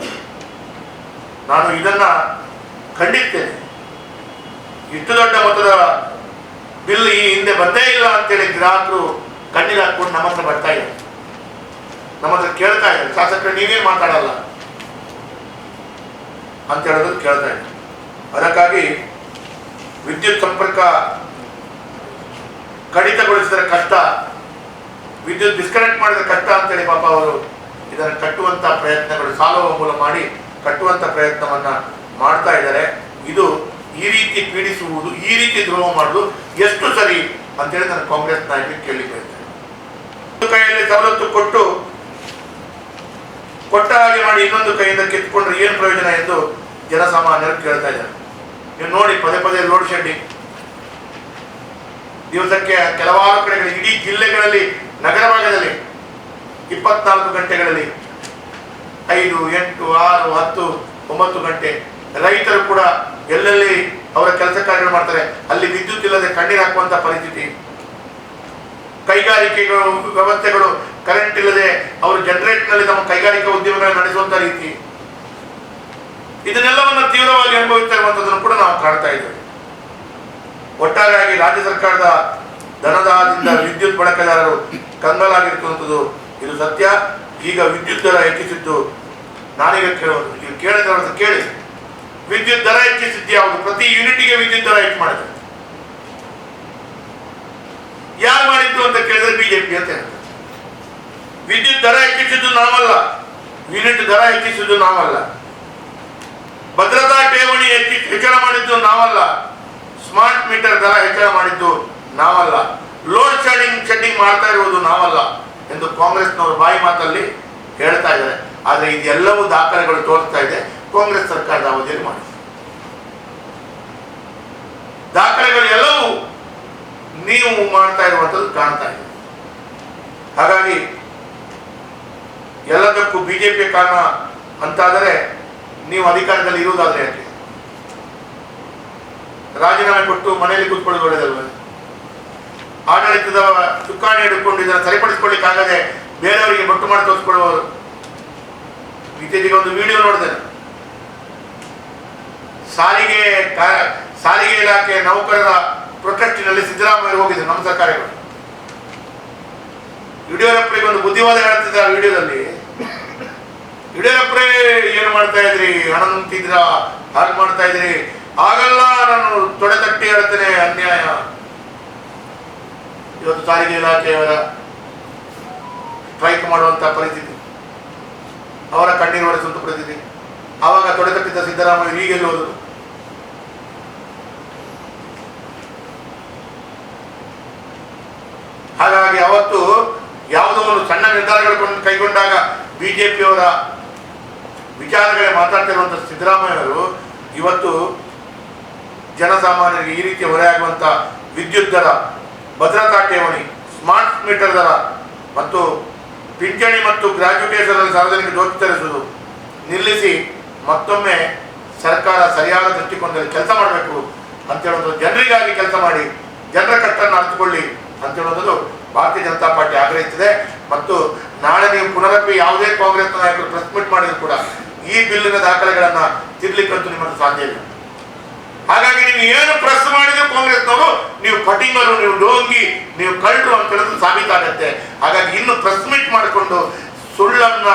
ನಾನು ಇದನ್ನ ಖಂಡಿಸ್ತೇನೆ ಇಷ್ಟು ದೊಡ್ಡ ಮೊತ್ತದ ಬಿಲ್ ಈ ಹಿಂದೆ ಬಂದೇ ಇಲ್ಲ ಅಂತೇಳಿ ಗ್ರಾಹಕರು ಕಣ್ಣಿಗೆ ಹಾಕೊಂಡು ನಮ್ಮ ಹತ್ರ ಬರ್ತಾ ಇದ್ದಾರೆ. ನಮ್ಮ ಹತ್ರ ಕೇಳ್ತಾ ಇದ್ದಾರೆ. ಶಾಸಕರು, ನೀವೇ ಮಾತಾಡಲ್ಲ ಅಂತ ಹೇಳೋದು ಕೇಳ್ತಾ ಇದ್ದಾರೆ. ಅದಕ್ಕಾಗಿ ವಿದ್ಯುತ್ ಸಂಪರ್ಕ ಕಡಿತಗೊಳಿಸಿದ್ರೆ ಕಷ್ಟ. ವಿದ್ಯುತ್ ಡಿಸ್ಕನೆಕ್ಟ್ ಮಾಡಿದ ಕಷ್ಟ ಅಂತೇಳಿ ಪಾಪ ಅವರು ಇದನ್ನು ಕಟ್ಟುವಂತ ಪ್ರಯತ್ನಗಳು ಸಾಲುವ ಮೂಲ ಮಾಡಿ ಕಟ್ಟುವಂತ ಪ್ರಯತ್ನವನ್ನ ಮಾಡ್ತಾ ಇದ್ದಾರೆ. ಇದು ಈ ರೀತಿ ಪೀಡಿಸುವುದು, ಈ ರೀತಿ ದ್ರೋಹ ಮಾಡುವುದು ಎಷ್ಟು ಸರಿ ಅಂತೇಳಿ ನಾನು ಕಾಂಗ್ರೆಸ್ ನಾಯಕರಿಗೆ ಕೇಳಿ ಒಂದು ಕೈಯಲ್ಲಿ ಸವಲತ್ತು ಕೊಟ್ಟು ಕೊಟ್ಟ ಹಾಗೆ ಮಾಡಿ ಇನ್ನೊಂದು ಕೈಯಿಂದ ಕಿತ್ಕೊಂಡ್ರೆ ಏನು ಪ್ರಯೋಜನ ಎಂದು ಜನಸಾಮಾನ್ಯರು ಕೇಳ್ತಾ ಇದ್ದಾರೆ. ನೀವು ನೋಡಿ ಪದೇ ಪದೇ ಲೋಡ್ ಶೆಡ್ಡಿಂಗ್ ದಿವಸಕ್ಕೆ ಕೆಲವಾರು ಕಡೆಗಳು ಇಡೀ ಜಿಲ್ಲೆಗಳಲ್ಲಿ, ನಗರ ಭಾಗದಲ್ಲಿ ಇಪ್ಪತ್ನಾಲ್ಕು ಗಂಟೆಗಳಲ್ಲಿ ಐದು, ಎಂಟು, ಆರು, ಹತ್ತು, ಒಂಬತ್ತು ಗಂಟೆ ರೈತರು ಕೂಡ ಎಲ್ಲೆಲ್ಲಿ ಅವರ ಕೆಲಸ ಕಾರ್ಯಗಳು ಮಾಡ್ತಾರೆ, ಅಲ್ಲಿ ವಿದ್ಯುತ್ ಇಲ್ಲದೆ ಕಣ್ಣೀರು ಹಾಕುವಂತ ಪರಿಸ್ಥಿತಿ. ಕೈಗಾರಿಕೆಗಳು, ವ್ಯವಸ್ಥೆಗಳು ಕರೆಂಟ್ ಇಲ್ಲದೆ ಅವರು ಜನರೇಟ್ನಲ್ಲಿ ತಮ್ಮ ಕೈಗಾರಿಕಾ ಉದ್ಯಮಗಳನ್ನು ನಡೆಸುವಂತ ರೀತಿ. ಇದನ್ನೆಲ್ಲವನ್ನು ತೀವ್ರವಾಗಿ ಅನುಭವಿಸ್ತಾ ಇರುವಂತದನ್ನು ಕೂಡ ನಾವು ಕಾಣ್ತಾ ಇದ್ದೇವೆ. ಒಟ್ಟಾರೆಯಾಗಿ ರಾಜ್ಯ ಸರ್ಕಾರದ ಧನದಾಹದಿಂದ ವಿದ್ಯುತ್ ಬಳಕೆದಾರರು ಕಂಗಾಲಾಗಿರ್ತಕ್ಕಂಥದ್ದು ಇದು ಸತ್ಯ. ಈಗ ವಿದ್ಯುತ್ ದರ ಹೆಚ್ಚಿಸಿದ್ದು ನಾನೀಗ ಕೇಳುವುದು. ಈಗ ಕೇಳಿ. ವಿದ್ಯುತ್ ದರ ಹೆಚ್ಚಿಸಿದ್ದು ಯಾವುದು? ಪ್ರತಿ ಯೂನಿಟ್ಗೆ ವಿದ್ಯುತ್ ದರ ಹೆಚ್ಚು ಮಾಡಿದೆ ಯಾರು ಮಾಡಿದ್ದು ಅಂತ ಕೇಳಿದ್ರೆ ಬಿಜೆಪಿ ಅಂತ ವಿದ್ಯುತ್ ದರ ಹೆಚ್ಚಿಸಿದ್ದು ನಾವಲ್ಲ. ಯೂನಿಟ್ ದರ ಹೆಚ್ಚಿಸಿದ್ದು ನಾವಲ್ಲ. ಭದ್ರತಾ ಠೇವಣಿ ಹೆಚ್ಚಿ ಹೆಚ್ಚಳ ಮಾಡಿದ್ದು ನಾವಲ್ಲ. ಸ್ಮಾರ್ಟ್ ಮೀಟರ್ ದರ ಹೆಚ್ಚಳ ಮಾಡಿದ್ದು ನಾವಲ್ಲ. ಲೋಡ್ ಶೆಡ್ಡಿಂಗ್ ಶೆಡ್ಡಿಂಗ್ ಮಾಡ್ತಾ ಇರುವುದು ನಾವಲ್ಲ ಎಂದು ಕಾಂಗ್ರೆಸ್ನವರು ಬಾಯಿ ಮಾತಲ್ಲಿ ಹೇಳ್ತಾ ಇದ್ದಾರೆ. ಆದರೆ ಇದೆಲ್ಲವೂ ದಾಖಲೆಗಳು ತೋರಿಸ್ತಾ ಇದೆ. ಕಾಂಗ್ರೆಸ್ ಸರ್ಕಾರದ ಅವಧಿಯಲ್ಲಿ ಮಾಡಿದೆ ದಾಖಲೆಗಳು ಎಲ್ಲವೂ ನೀವು ಮಾಡ್ತಾ ಇರುವಂಥದ್ದು ಕಾಣ್ತಾ ಇದೆ. ಹಾಗಾಗಿ ಎಲ್ಲದಕ್ಕೂ ಬಿಜೆಪಿ ಕಾರಣ ಅಂತಾದರೆ ನೀವು ಅಧಿಕಾರದಲ್ಲಿ ಇರುವುದಾದ್ರೆ ಯಾಕೆ? ರಾಜೀನಾಮೆ ಕೊಟ್ಟು ಮನೆಯಲ್ಲಿ ಕೂತ್ಕೊಳ್ಳೋದು ಒಳ್ಳೆಯದಲ್ವ? ಆಡಳಿತದ ಚುಕ್ಕಾಣಿ ಹಿಡ್ಕೊಂಡು ಇದನ್ನು ಸರಿಪಡಿಸ್ಕೊಳ್ಳಿಕ್ಕಾಗದೆ ಬೇರೆಯವರಿಗೆ ಬೊಟ್ಟು ಮಾಡಿ ತೋರಿಸ್ಕೊಳ್ಳುವವರು ಇತ್ತೀಚೆಗೆ ಒಂದು ವಿಡಿಯೋ ನೋಡಿದೆ. ಸಾರಿಗೆ ಸಾರಿಗೆ ಇಲಾಖೆ ನೌಕರರ ಪ್ರೊಟೆಸ್ಟಿನಲ್ಲಿ ಸಿದ್ದರಾಮಯ್ಯ ಹೋಗಿದ್ರು ನಮ್ಮ ಸರ್ಕಾರಗಳು. ಯಡಿಯೂರಪ್ಪರಿಗೆ ಒಂದು ಬುದ್ಧಿವಾದ ಹೇಳ್ತಿದ್ದ ಆ ವಿಡಿಯೋದಲ್ಲಿ. ಯಡಿಯೂರಪ್ಪರೇ ಏನು ಮಾಡ್ತಾ ಇದ್ರಿ? ಹಣ ನಿಂತಿದ್ರ ಹಾಗೆ ಮಾಡ್ತಾ ಇದ್ರಿ? ಆಗಲ್ಲ ನಾನು ತೊಡೆ ತಟ್ಟಿ ಹೇಳ್ತೇನೆ, ಅನ್ಯಾಯ. ಇವತ್ತು ಸಾರಿಗೆ ಇಲಾಖೆಯವರ ಸ್ಟ್ರೈಕ್ ಮಾಡುವಂತ ಪರಿಸ್ಥಿತಿ. ಅವರ ಕಣ್ಣೀರು ಒಡೆಸುವಂತ ಪರಿಸ್ಥಿತಿ. ಆವಾಗ ತೊಡೆ ತಟ್ಟಿದ್ದ ಸಿದ್ದರಾಮಯ್ಯ ಈಗ ಹೋದರು? ಹಾಗಾಗಿ ಅವತ್ತು ಯಾವುದೋ ಒಂದು ಸಣ್ಣ ನಿರ್ಧಾರಗಳು ಕೈಗೊಂಡಾಗ ಬಿಜೆಪಿಯವರ ವಿಚಾರಗಳೇ ಮಾತಾಡ್ತಿರುವಂಥ ಸಿದ್ದರಾಮಯ್ಯವರು ಇವತ್ತು ಜನಸಾಮಾನ್ಯರಿಗೆ ಈ ರೀತಿ ಹೊರೆಯಾಗುವಂಥ ವಿದ್ಯುತ್ ದರ, ಭದ್ರತಾ ಠೇವಣಿ ಸ್ಮಾರ್ಟ್ ಮೀಟರ್ ದರ ಮತ್ತು ಪಿಂಚಣಿ ಮತ್ತು ಗ್ರಾಜ್ಯುಟೇಷನ್ ಸಾರ್ವಜನಿಕ ತರಿಸುವುದು ನಿಲ್ಲಿಸಿ ಮತ್ತೊಮ್ಮೆ ಸರ್ಕಾರ ಸರಿಯಾದ ದೃಷ್ಟಿಕೋನದಲ್ಲಿ ಕೆಲಸ ಮಾಡಬೇಕು ಅಂತ ಹೇಳೋದು ಜನರಿಗಾಗಿ ಕೆಲಸ ಮಾಡಿ, ಜನರ ಕಟ್ಟನ್ನು ಅರ್ಥಕೊಳ್ಳಿ ಅಂತ ಹೇಳೋದು ಭಾರತೀಯ ಜನತಾ ಪಾರ್ಟಿ ಆಗ್ರಹಿಸಿದೆ ಮತ್ತು ನಾಳೆ ನೀವು ಪುನರಪಿ ಯಾವುದೇ ಕಾಂಗ್ರೆಸ್ ನಾಯಕರು ಪ್ರೆಸ್ ಮೀಟ್ ಮಾಡಿದ್ರು ಕೂಡ ಈ ಬಿಲ್ಲಿನ ದಾಖಲೆಗಳನ್ನು ತಿರ್ಲಿಕ್ಕಂತೂ ನಿಮ್ಮದು ಸಾಧ್ಯ ಇಲ್ಲ. ಹಾಗಾಗಿ ನೀವು ಏನು ಪ್ರೆಸ್ ಮಾಡಿದ್ರು ಕಾಂಗ್ರೆಸ್ನವರು, ನೀವು ಪಟಿಂಗರು ನೀವು ಡೋಂಗಿ, ನೀವು ಕಳ್ಳರು ಅಂತ ಹೇಳಿದ್ರು ಸಾಬೀತಾಗತ್ತೆ. ಹಾಗಾಗಿ ಇನ್ನು ಪ್ರೆಸ್ ಮೀಟ್ ಮಾಡಿಕೊಂಡು ಸುಳ್ಳನ್ನ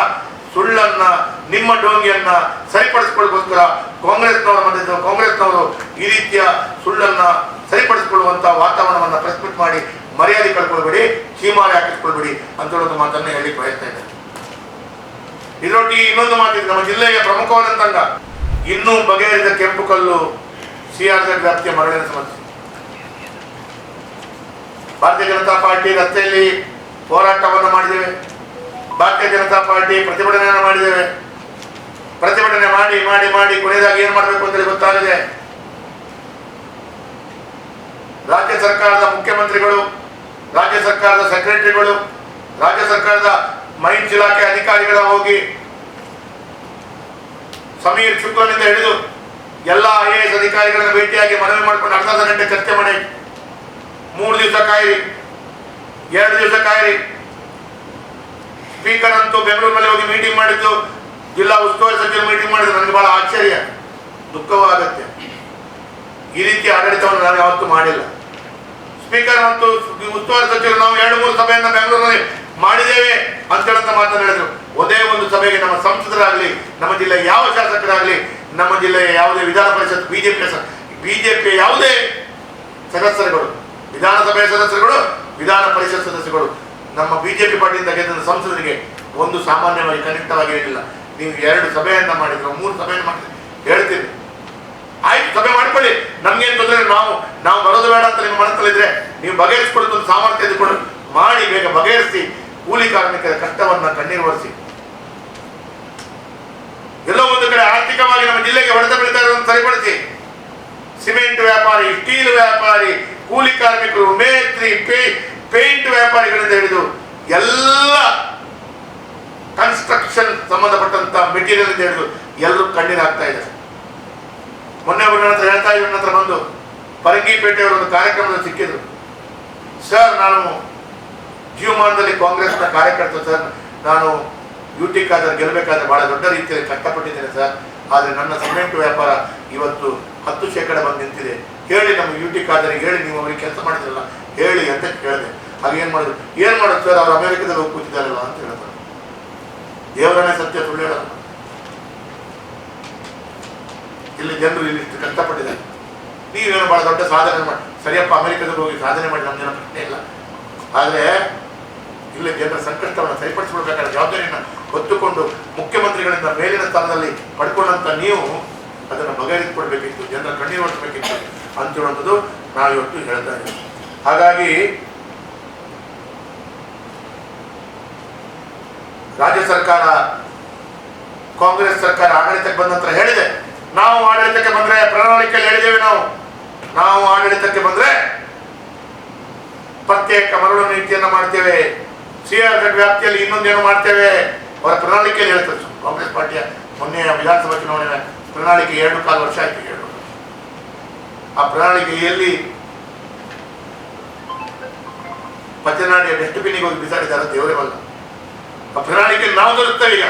ಸುಳ್ಳನ್ನ, ನಿಮ್ಮ ಡೋಂಗಿಯನ್ನ ಸರಿಪಡಿಸ್ಕೊಳ್ಳೋಕ್ಕೋಸ್ಕರ ಕಾಂಗ್ರೆಸ್ನವರ ಕಾಂಗ್ರೆಸ್ ಕಾಂಗ್ರೆಸ್ನವರು ಈ ರೀತಿಯ ಸುಳ್ಳನ್ನ ಸರಿಪಡಿಸಿಕೊಳ್ಳುವಂತ ವಾತಾವರಣವನ್ನು ಪ್ರೆಸ್ ಮೀಟ್ ಮಾಡಿ ಮರ್ಯಾದೆ ಕಳ್ಕೊಳ್ಬೇಡಿ ಚೀಮಾರಿ ಹಾಕಿಸ್ಕೊಳ್ಬೇಡಿ ಅಂತ ಹೇಳೋದು ಮಾತನ್ನ ಹೇಳಿ ಪ್ರಯತ್ನ ಇದೆ ಇದರೊಟ್ಟಿಗೆ ಇನ್ನೊಂದು ಮಾತಿದೆ, ನಮ್ಮ ಜಿಲ್ಲೆಯ ಪ್ರಮುಖವಾದಂತಂಗ ಇನ್ನೂ ಬಗೆಹರಿದ ಕೆಂಪು ಕಲ್ಲು ಸಿಆರ್ಜೆಡ್ ವ್ಯಾಪ್ತಿಯ ಮರಳಿನ ಸಮಸ್ಯೆ ಭಾರತೀಯ ಜನತಾ ಪಾರ್ಟಿ ರಸ್ತೆಯಲ್ಲಿ ಹೋರಾಟವನ್ನು ಮಾಡಿದ್ದೇವೆ. ಭಾರತೀಯ ಜನತಾ ಪಾರ್ಟಿ ಪ್ರತಿಭಟನೆಯನ್ನು ಮಾಡಿದ್ದೇವೆ. ಪ್ರತಿಭಟನೆ ಮಾಡಿ ಮಾಡಿ ಮಾಡಿ ಕೊನೆಯದಾಗಿ ಏನ್ ಮಾಡಬೇಕು ಅಂತೇಳಿ ಗೊತ್ತಾಗಿದೆ. ರಾಜ್ಯ ಸರ್ಕಾರದ ಮುಖ್ಯಮಂತ್ರಿಗಳು, ರಾಜ್ಯ ಸರ್ಕಾರದ ಸೆಕ್ರೆಟರಿಗಳು, ರಾಜ್ಯ ಸರ್ಕಾರದ ಮೈನ್ಸ್ ಇಲಾಖೆ ಅಧಿಕಾರಿಗಳ ಹೋಗಿ ಸಮೀರ್ ಶುಕ್ಲನಿಂದ ಹಿಡಿದು ಎಲ್ಲ ಐ ಎ ಎಸ್ ಅಧಿಕಾರಿಗಳನ್ನ ಭೇಟಿಯಾಗಿ ಮನವಿ ಮಾಡ್ಕೊಂಡು ಅರ್ಧ ಗಂಟೆ ಚರ್ಚೆ ಮಾಡಿ. ಮೂರು ದಿವಸ ಕಾಯಿರಿ. ಎರಡು ದಿವಸ ಕಾಯಿರಿ. ಸ್ಪೀಕರ್ ಅಂತೂ ಬೆಂಗಳೂರಿನಲ್ಲಿ ಹೋಗಿ ಮೀಟಿಂಗ್ ಮಾಡಿದ್ದು, ಜಿಲ್ಲಾ ಉಸ್ತುವಾರಿ ಸಚಿವರು ಮೀಟಿಂಗ್ ಮಾಡಿದ್ರು. ನನಗೆ ಬಹಳ ಆಶ್ಚರ್ಯ ದುಃಖವೂ ಆಗತ್ತೆ ಈ ರೀತಿ ಆಡಳಿತವನ್ನು ನಾನು ಯಾವತ್ತೂ ಮಾಡಿಲ್ಲ. ಸ್ಪೀಕರ್ ಮತ್ತು ಉಸ್ತುವಾರಿ ಸಚಿವರು ನಾವು ಎರಡು ಮೂರು ಸಭೆಯನ್ನು ಬೆಂಗಳೂರಿನಲ್ಲಿ ಮಾಡಿದ್ದೇವೆ ಅಂತ ಮಾತನಾಡಿದರು ಒಂದೇ ಒಂದು ಸಭೆಗೆ ನಮ್ಮ ಸಂಸದರಾಗಲಿ, ನಮ್ಮ ಜಿಲ್ಲೆ ಯಾವ ಶಾಸಕರಾಗಲಿ ನಮ್ಮ ಜಿಲ್ಲೆಯ ಯಾವುದೇ ವಿಧಾನ ಪರಿಷತ್ ಬಿಜೆಪಿ ಬಿಜೆಪಿ ಯಾವುದೇ ಸದಸ್ಯರುಗಳು, ವಿಧಾನಸಭೆಯ ಸದಸ್ಯರುಗಳು, ವಿಧಾನ ಪರಿಷತ್ ಸದಸ್ಯರುಗಳು, ನಮ್ಮ ಬಿಜೆಪಿ ಪಾರ್ಟಿಯಿಂದ ಗೆದ್ದ ಸಂಸದರಿಗೆ ಒಂದು ಸಾಮಾನ್ಯವಾಗಿ ಕನಿಷ್ಠವಾಗಿ ಇರಲಿಲ್ಲ ನೀವು ಎರಡು ಸಭೆಯನ್ನ ಮಾಡಿದ್ರು, ಮೂರು ಸಭೆಯನ್ನು ಮಾಡಿದ್ರೆ ಹೇಳ್ತೀರಿ ಆಯ್ತು, ಸಭೆ ಮಾಡ್ಕೊಳ್ಳಿ. ನಮ್ಗೇನು ತೊಂದರೆ ನಾವು ನಾವು ಬರೋದು ಬೇಡ ಅಂತ ನಿಮ್ಮ ಮನಸ್ಸಲ್ಲಿದ್ರೆ ನೀವು ಬಗೆಹರಿಸ್ಕೊಡೋದು ಒಂದು ಸಾಮರ್ಥ್ಯ ಇದ್ದುಕೊಂಡು ಮಾಡಿ, ಬೇಗ ಬಗೆಹರಿಸಿ, ಕೂಲಿ ಕಾರ್ಮಿಕರ ಕಷ್ಟವನ್ನು ಕಣ್ಣೀರು ಎಲ್ಲೋ ಒಂದು ಕಡೆ ಆರ್ಥಿಕವಾಗಿ ನಮ್ಮ ಜಿಲ್ಲೆಗೆ ಹೊಡೆತ ಬೀಳ್ತಾ ಇರೋದನ್ನು ಸರಿಪಡಿಸಿ. ಸಿಮೆಂಟ್ ವ್ಯಾಪಾರಿ, ಸ್ಟೀಲ್ ವ್ಯಾಪಾರಿ, ಕೂಲಿ ಕಾರ್ಮಿಕರು ಮೇತ್ರಿ ಪೇಂಟ್ ವ್ಯಾಪಾರಿಗಳಿಂದ ಹಿಡಿದು ಎಲ್ಲ ಕನ್ಸ್ಟ್ರಕ್ಷನ್ ಸಂಬಂಧಪಟ್ಟಂತ ಮೆಟೀರಿಯಲ್ ಇಂದ ಹಿಡಿದು ಎಲ್ಲರೂ ಕಣ್ಣೀರು ಹಾಕ್ತಾ ಇದ್ದಾರೆ. ಮೊನ್ನೆ ಒಬ್ಬರು ಹತ್ರ ಹೇಳ್ತಾ ಇವ್ರ ಹತ್ರ ಬಂದು. ಪರಂಗಿಪೇಟೆಯವರ ಒಂದು ಕಾರ್ಯಕ್ರಮದಲ್ಲಿ ಸಿಕ್ಕಿದ್ರು. ಸರ್, ನಾನು ಜೀವಮಾನದಲ್ಲಿ ಕಾಂಗ್ರೆಸ್ನ ಕಾರ್ಯಕರ್ತ, ಸರ್. ನಾನು ಯು ಟಿ ಕಾದ್ರೆ ಗೆಲ್ಲಬೇಕಾದ್ರೆ ಬಹಳ ದೊಡ್ಡ ರೀತಿಯಲ್ಲಿ ಕಷ್ಟಪಟ್ಟಿದ್ದೇನೆ ಸರ್. ಆದರೆ ನನ್ನ ಸಿಮೆಂಟ್ ವ್ಯಾಪಾರ ಇವತ್ತು ಹತ್ತು ಶೇಕಡ ಬಂದು ನಿಂತಿದೆ. ಹೇಳಿ ನಮ್ಮ ಯು ಟಿ ಹೇಳಿ ನೀವು ಅವ್ರಿಗೆ ಕೆಲಸ ಮಾಡಿದ್ರಲ್ಲ, ಹೇಳಿ ಅಂತ ಕೇಳಿದೆ. ಹಾಗೆ ಏನು ಮಾಡಿದ್ರು ಏನು ಮಾಡೋದು ಸರ್? ಅವರು ಅಮೆರಿಕದಲ್ಲಿ ಹೋಗಿ ಕೂತಿದ್ದಾರಲ್ಲ ಅಂತ ಹೇಳಿದ್ರು ದೇವರನ್ನೇ ಸತ್ಯ ಸುಳ್ಳು ಇಲ್ಲಿ ಜನರು ಇಲ್ಲಿ ಕಷ್ಟಪಟ್ಟಿದ್ದಾರೆ. ನೀವೇನು ಬಹಳ ದೊಡ್ಡ ಸಾಧನೆ ಮಾಡಿ, ಸರಿಯಪ್ಪ ಅಮೆರಿಕದಲ್ಲಿ ಹೋಗಿ ಸಾಧನೆ ಮಾಡಿ ಜನ ಪ್ರಶ್ನೆ ಇಲ್ಲ. ಆದರೆ, ಇಲ್ಲಿ ಜನರ ಸಂಕಷ್ಟವನ್ನು ಸರಿಪಡಿಸ್ಕೊಳ್ಬೇಕಾದ ಜವಾಬ್ದಾರಿಯನ್ನು ಹೊತ್ತುಕೊಂಡು ಮುಖ್ಯಮಂತ್ರಿಗಳಿಂದ ಮೇಲಿನ ಸ್ಥಾನದಲ್ಲಿ ಪಡ್ಕೊಂಡಂತ ನೀವು ಅದನ್ನು ಬಗೆಹರಿಸಿಕೊಡ್ಬೇಕಿತ್ತು ಜನರ ಕಣ್ಣೀರು ಒರೆಸಬೇಕಿತ್ತು ಅಂತ ಹೇಳುವಂಥದ್ದು ನಾವು ಇವತ್ತು ಹೇಳ್ತಾ ಇದ್ದೀವಿ. ಹಾಗಾಗಿ ರಾಜ್ಯ ಸರ್ಕಾರ, ಕಾಂಗ್ರೆಸ್ ಸರ್ಕಾರ ಆಡಳಿತಕ್ಕೆ ಬಂದ ನಂತರ ಹೇಳಿದೆ, ನಾವು ಆಡಳಿತಕ್ಕೆ ಬಂದ್ರೆ ಪ್ರಣಾಳಿಕೆಯಲ್ಲಿ ಹೇಳಿದ್ದೇವೆ ನಾವು. ನಾವು ಆಡಳಿತಕ್ಕೆ ಬಂದ್ರೆ ಪ್ರತ್ಯೇಕ ಮರಳು ನೀತಿಯನ್ನು ಮಾಡ್ತೇವೆ ಸಿಆರ್ ವ್ಯಾಪ್ತಿಯಲ್ಲಿ ಇನ್ನೊಂದೇನು ಮಾಡ್ತೇವೆ. ಅವರ ಪ್ರಣಾಳಿಕೆಯಲ್ಲಿ ಹೇಳ್ತಾರೆ. ಕಾಂಗ್ರೆಸ್ ಪಾರ್ಟಿಯ ಮೊನ್ನೆ ವಿಧಾನಸಭಾ ಚುನಾವಣೆ ಪ್ರಣಾಳಿಕೆ ಎರಡು ಕಾಲು ವರ್ಷ ಆಯ್ತು ಎರಡು. ಆ ಪ್ರಣಾಳಿಕೆಯಲ್ಲಿ ಪಚ್ಚನಾಡಿಯ ಡಸ್ಟ್ಬಿನ್ಗೆ ಹೋಗಿ ಬಿಸಾಡಿದ್ದಾರೆ ದೇವರೇ ಬಲ್ಲ ಆ ಪ್ರಣಾಳಿಕೆ ನಾವು ದೊರಕ್ತೇವೆ ಈಗ.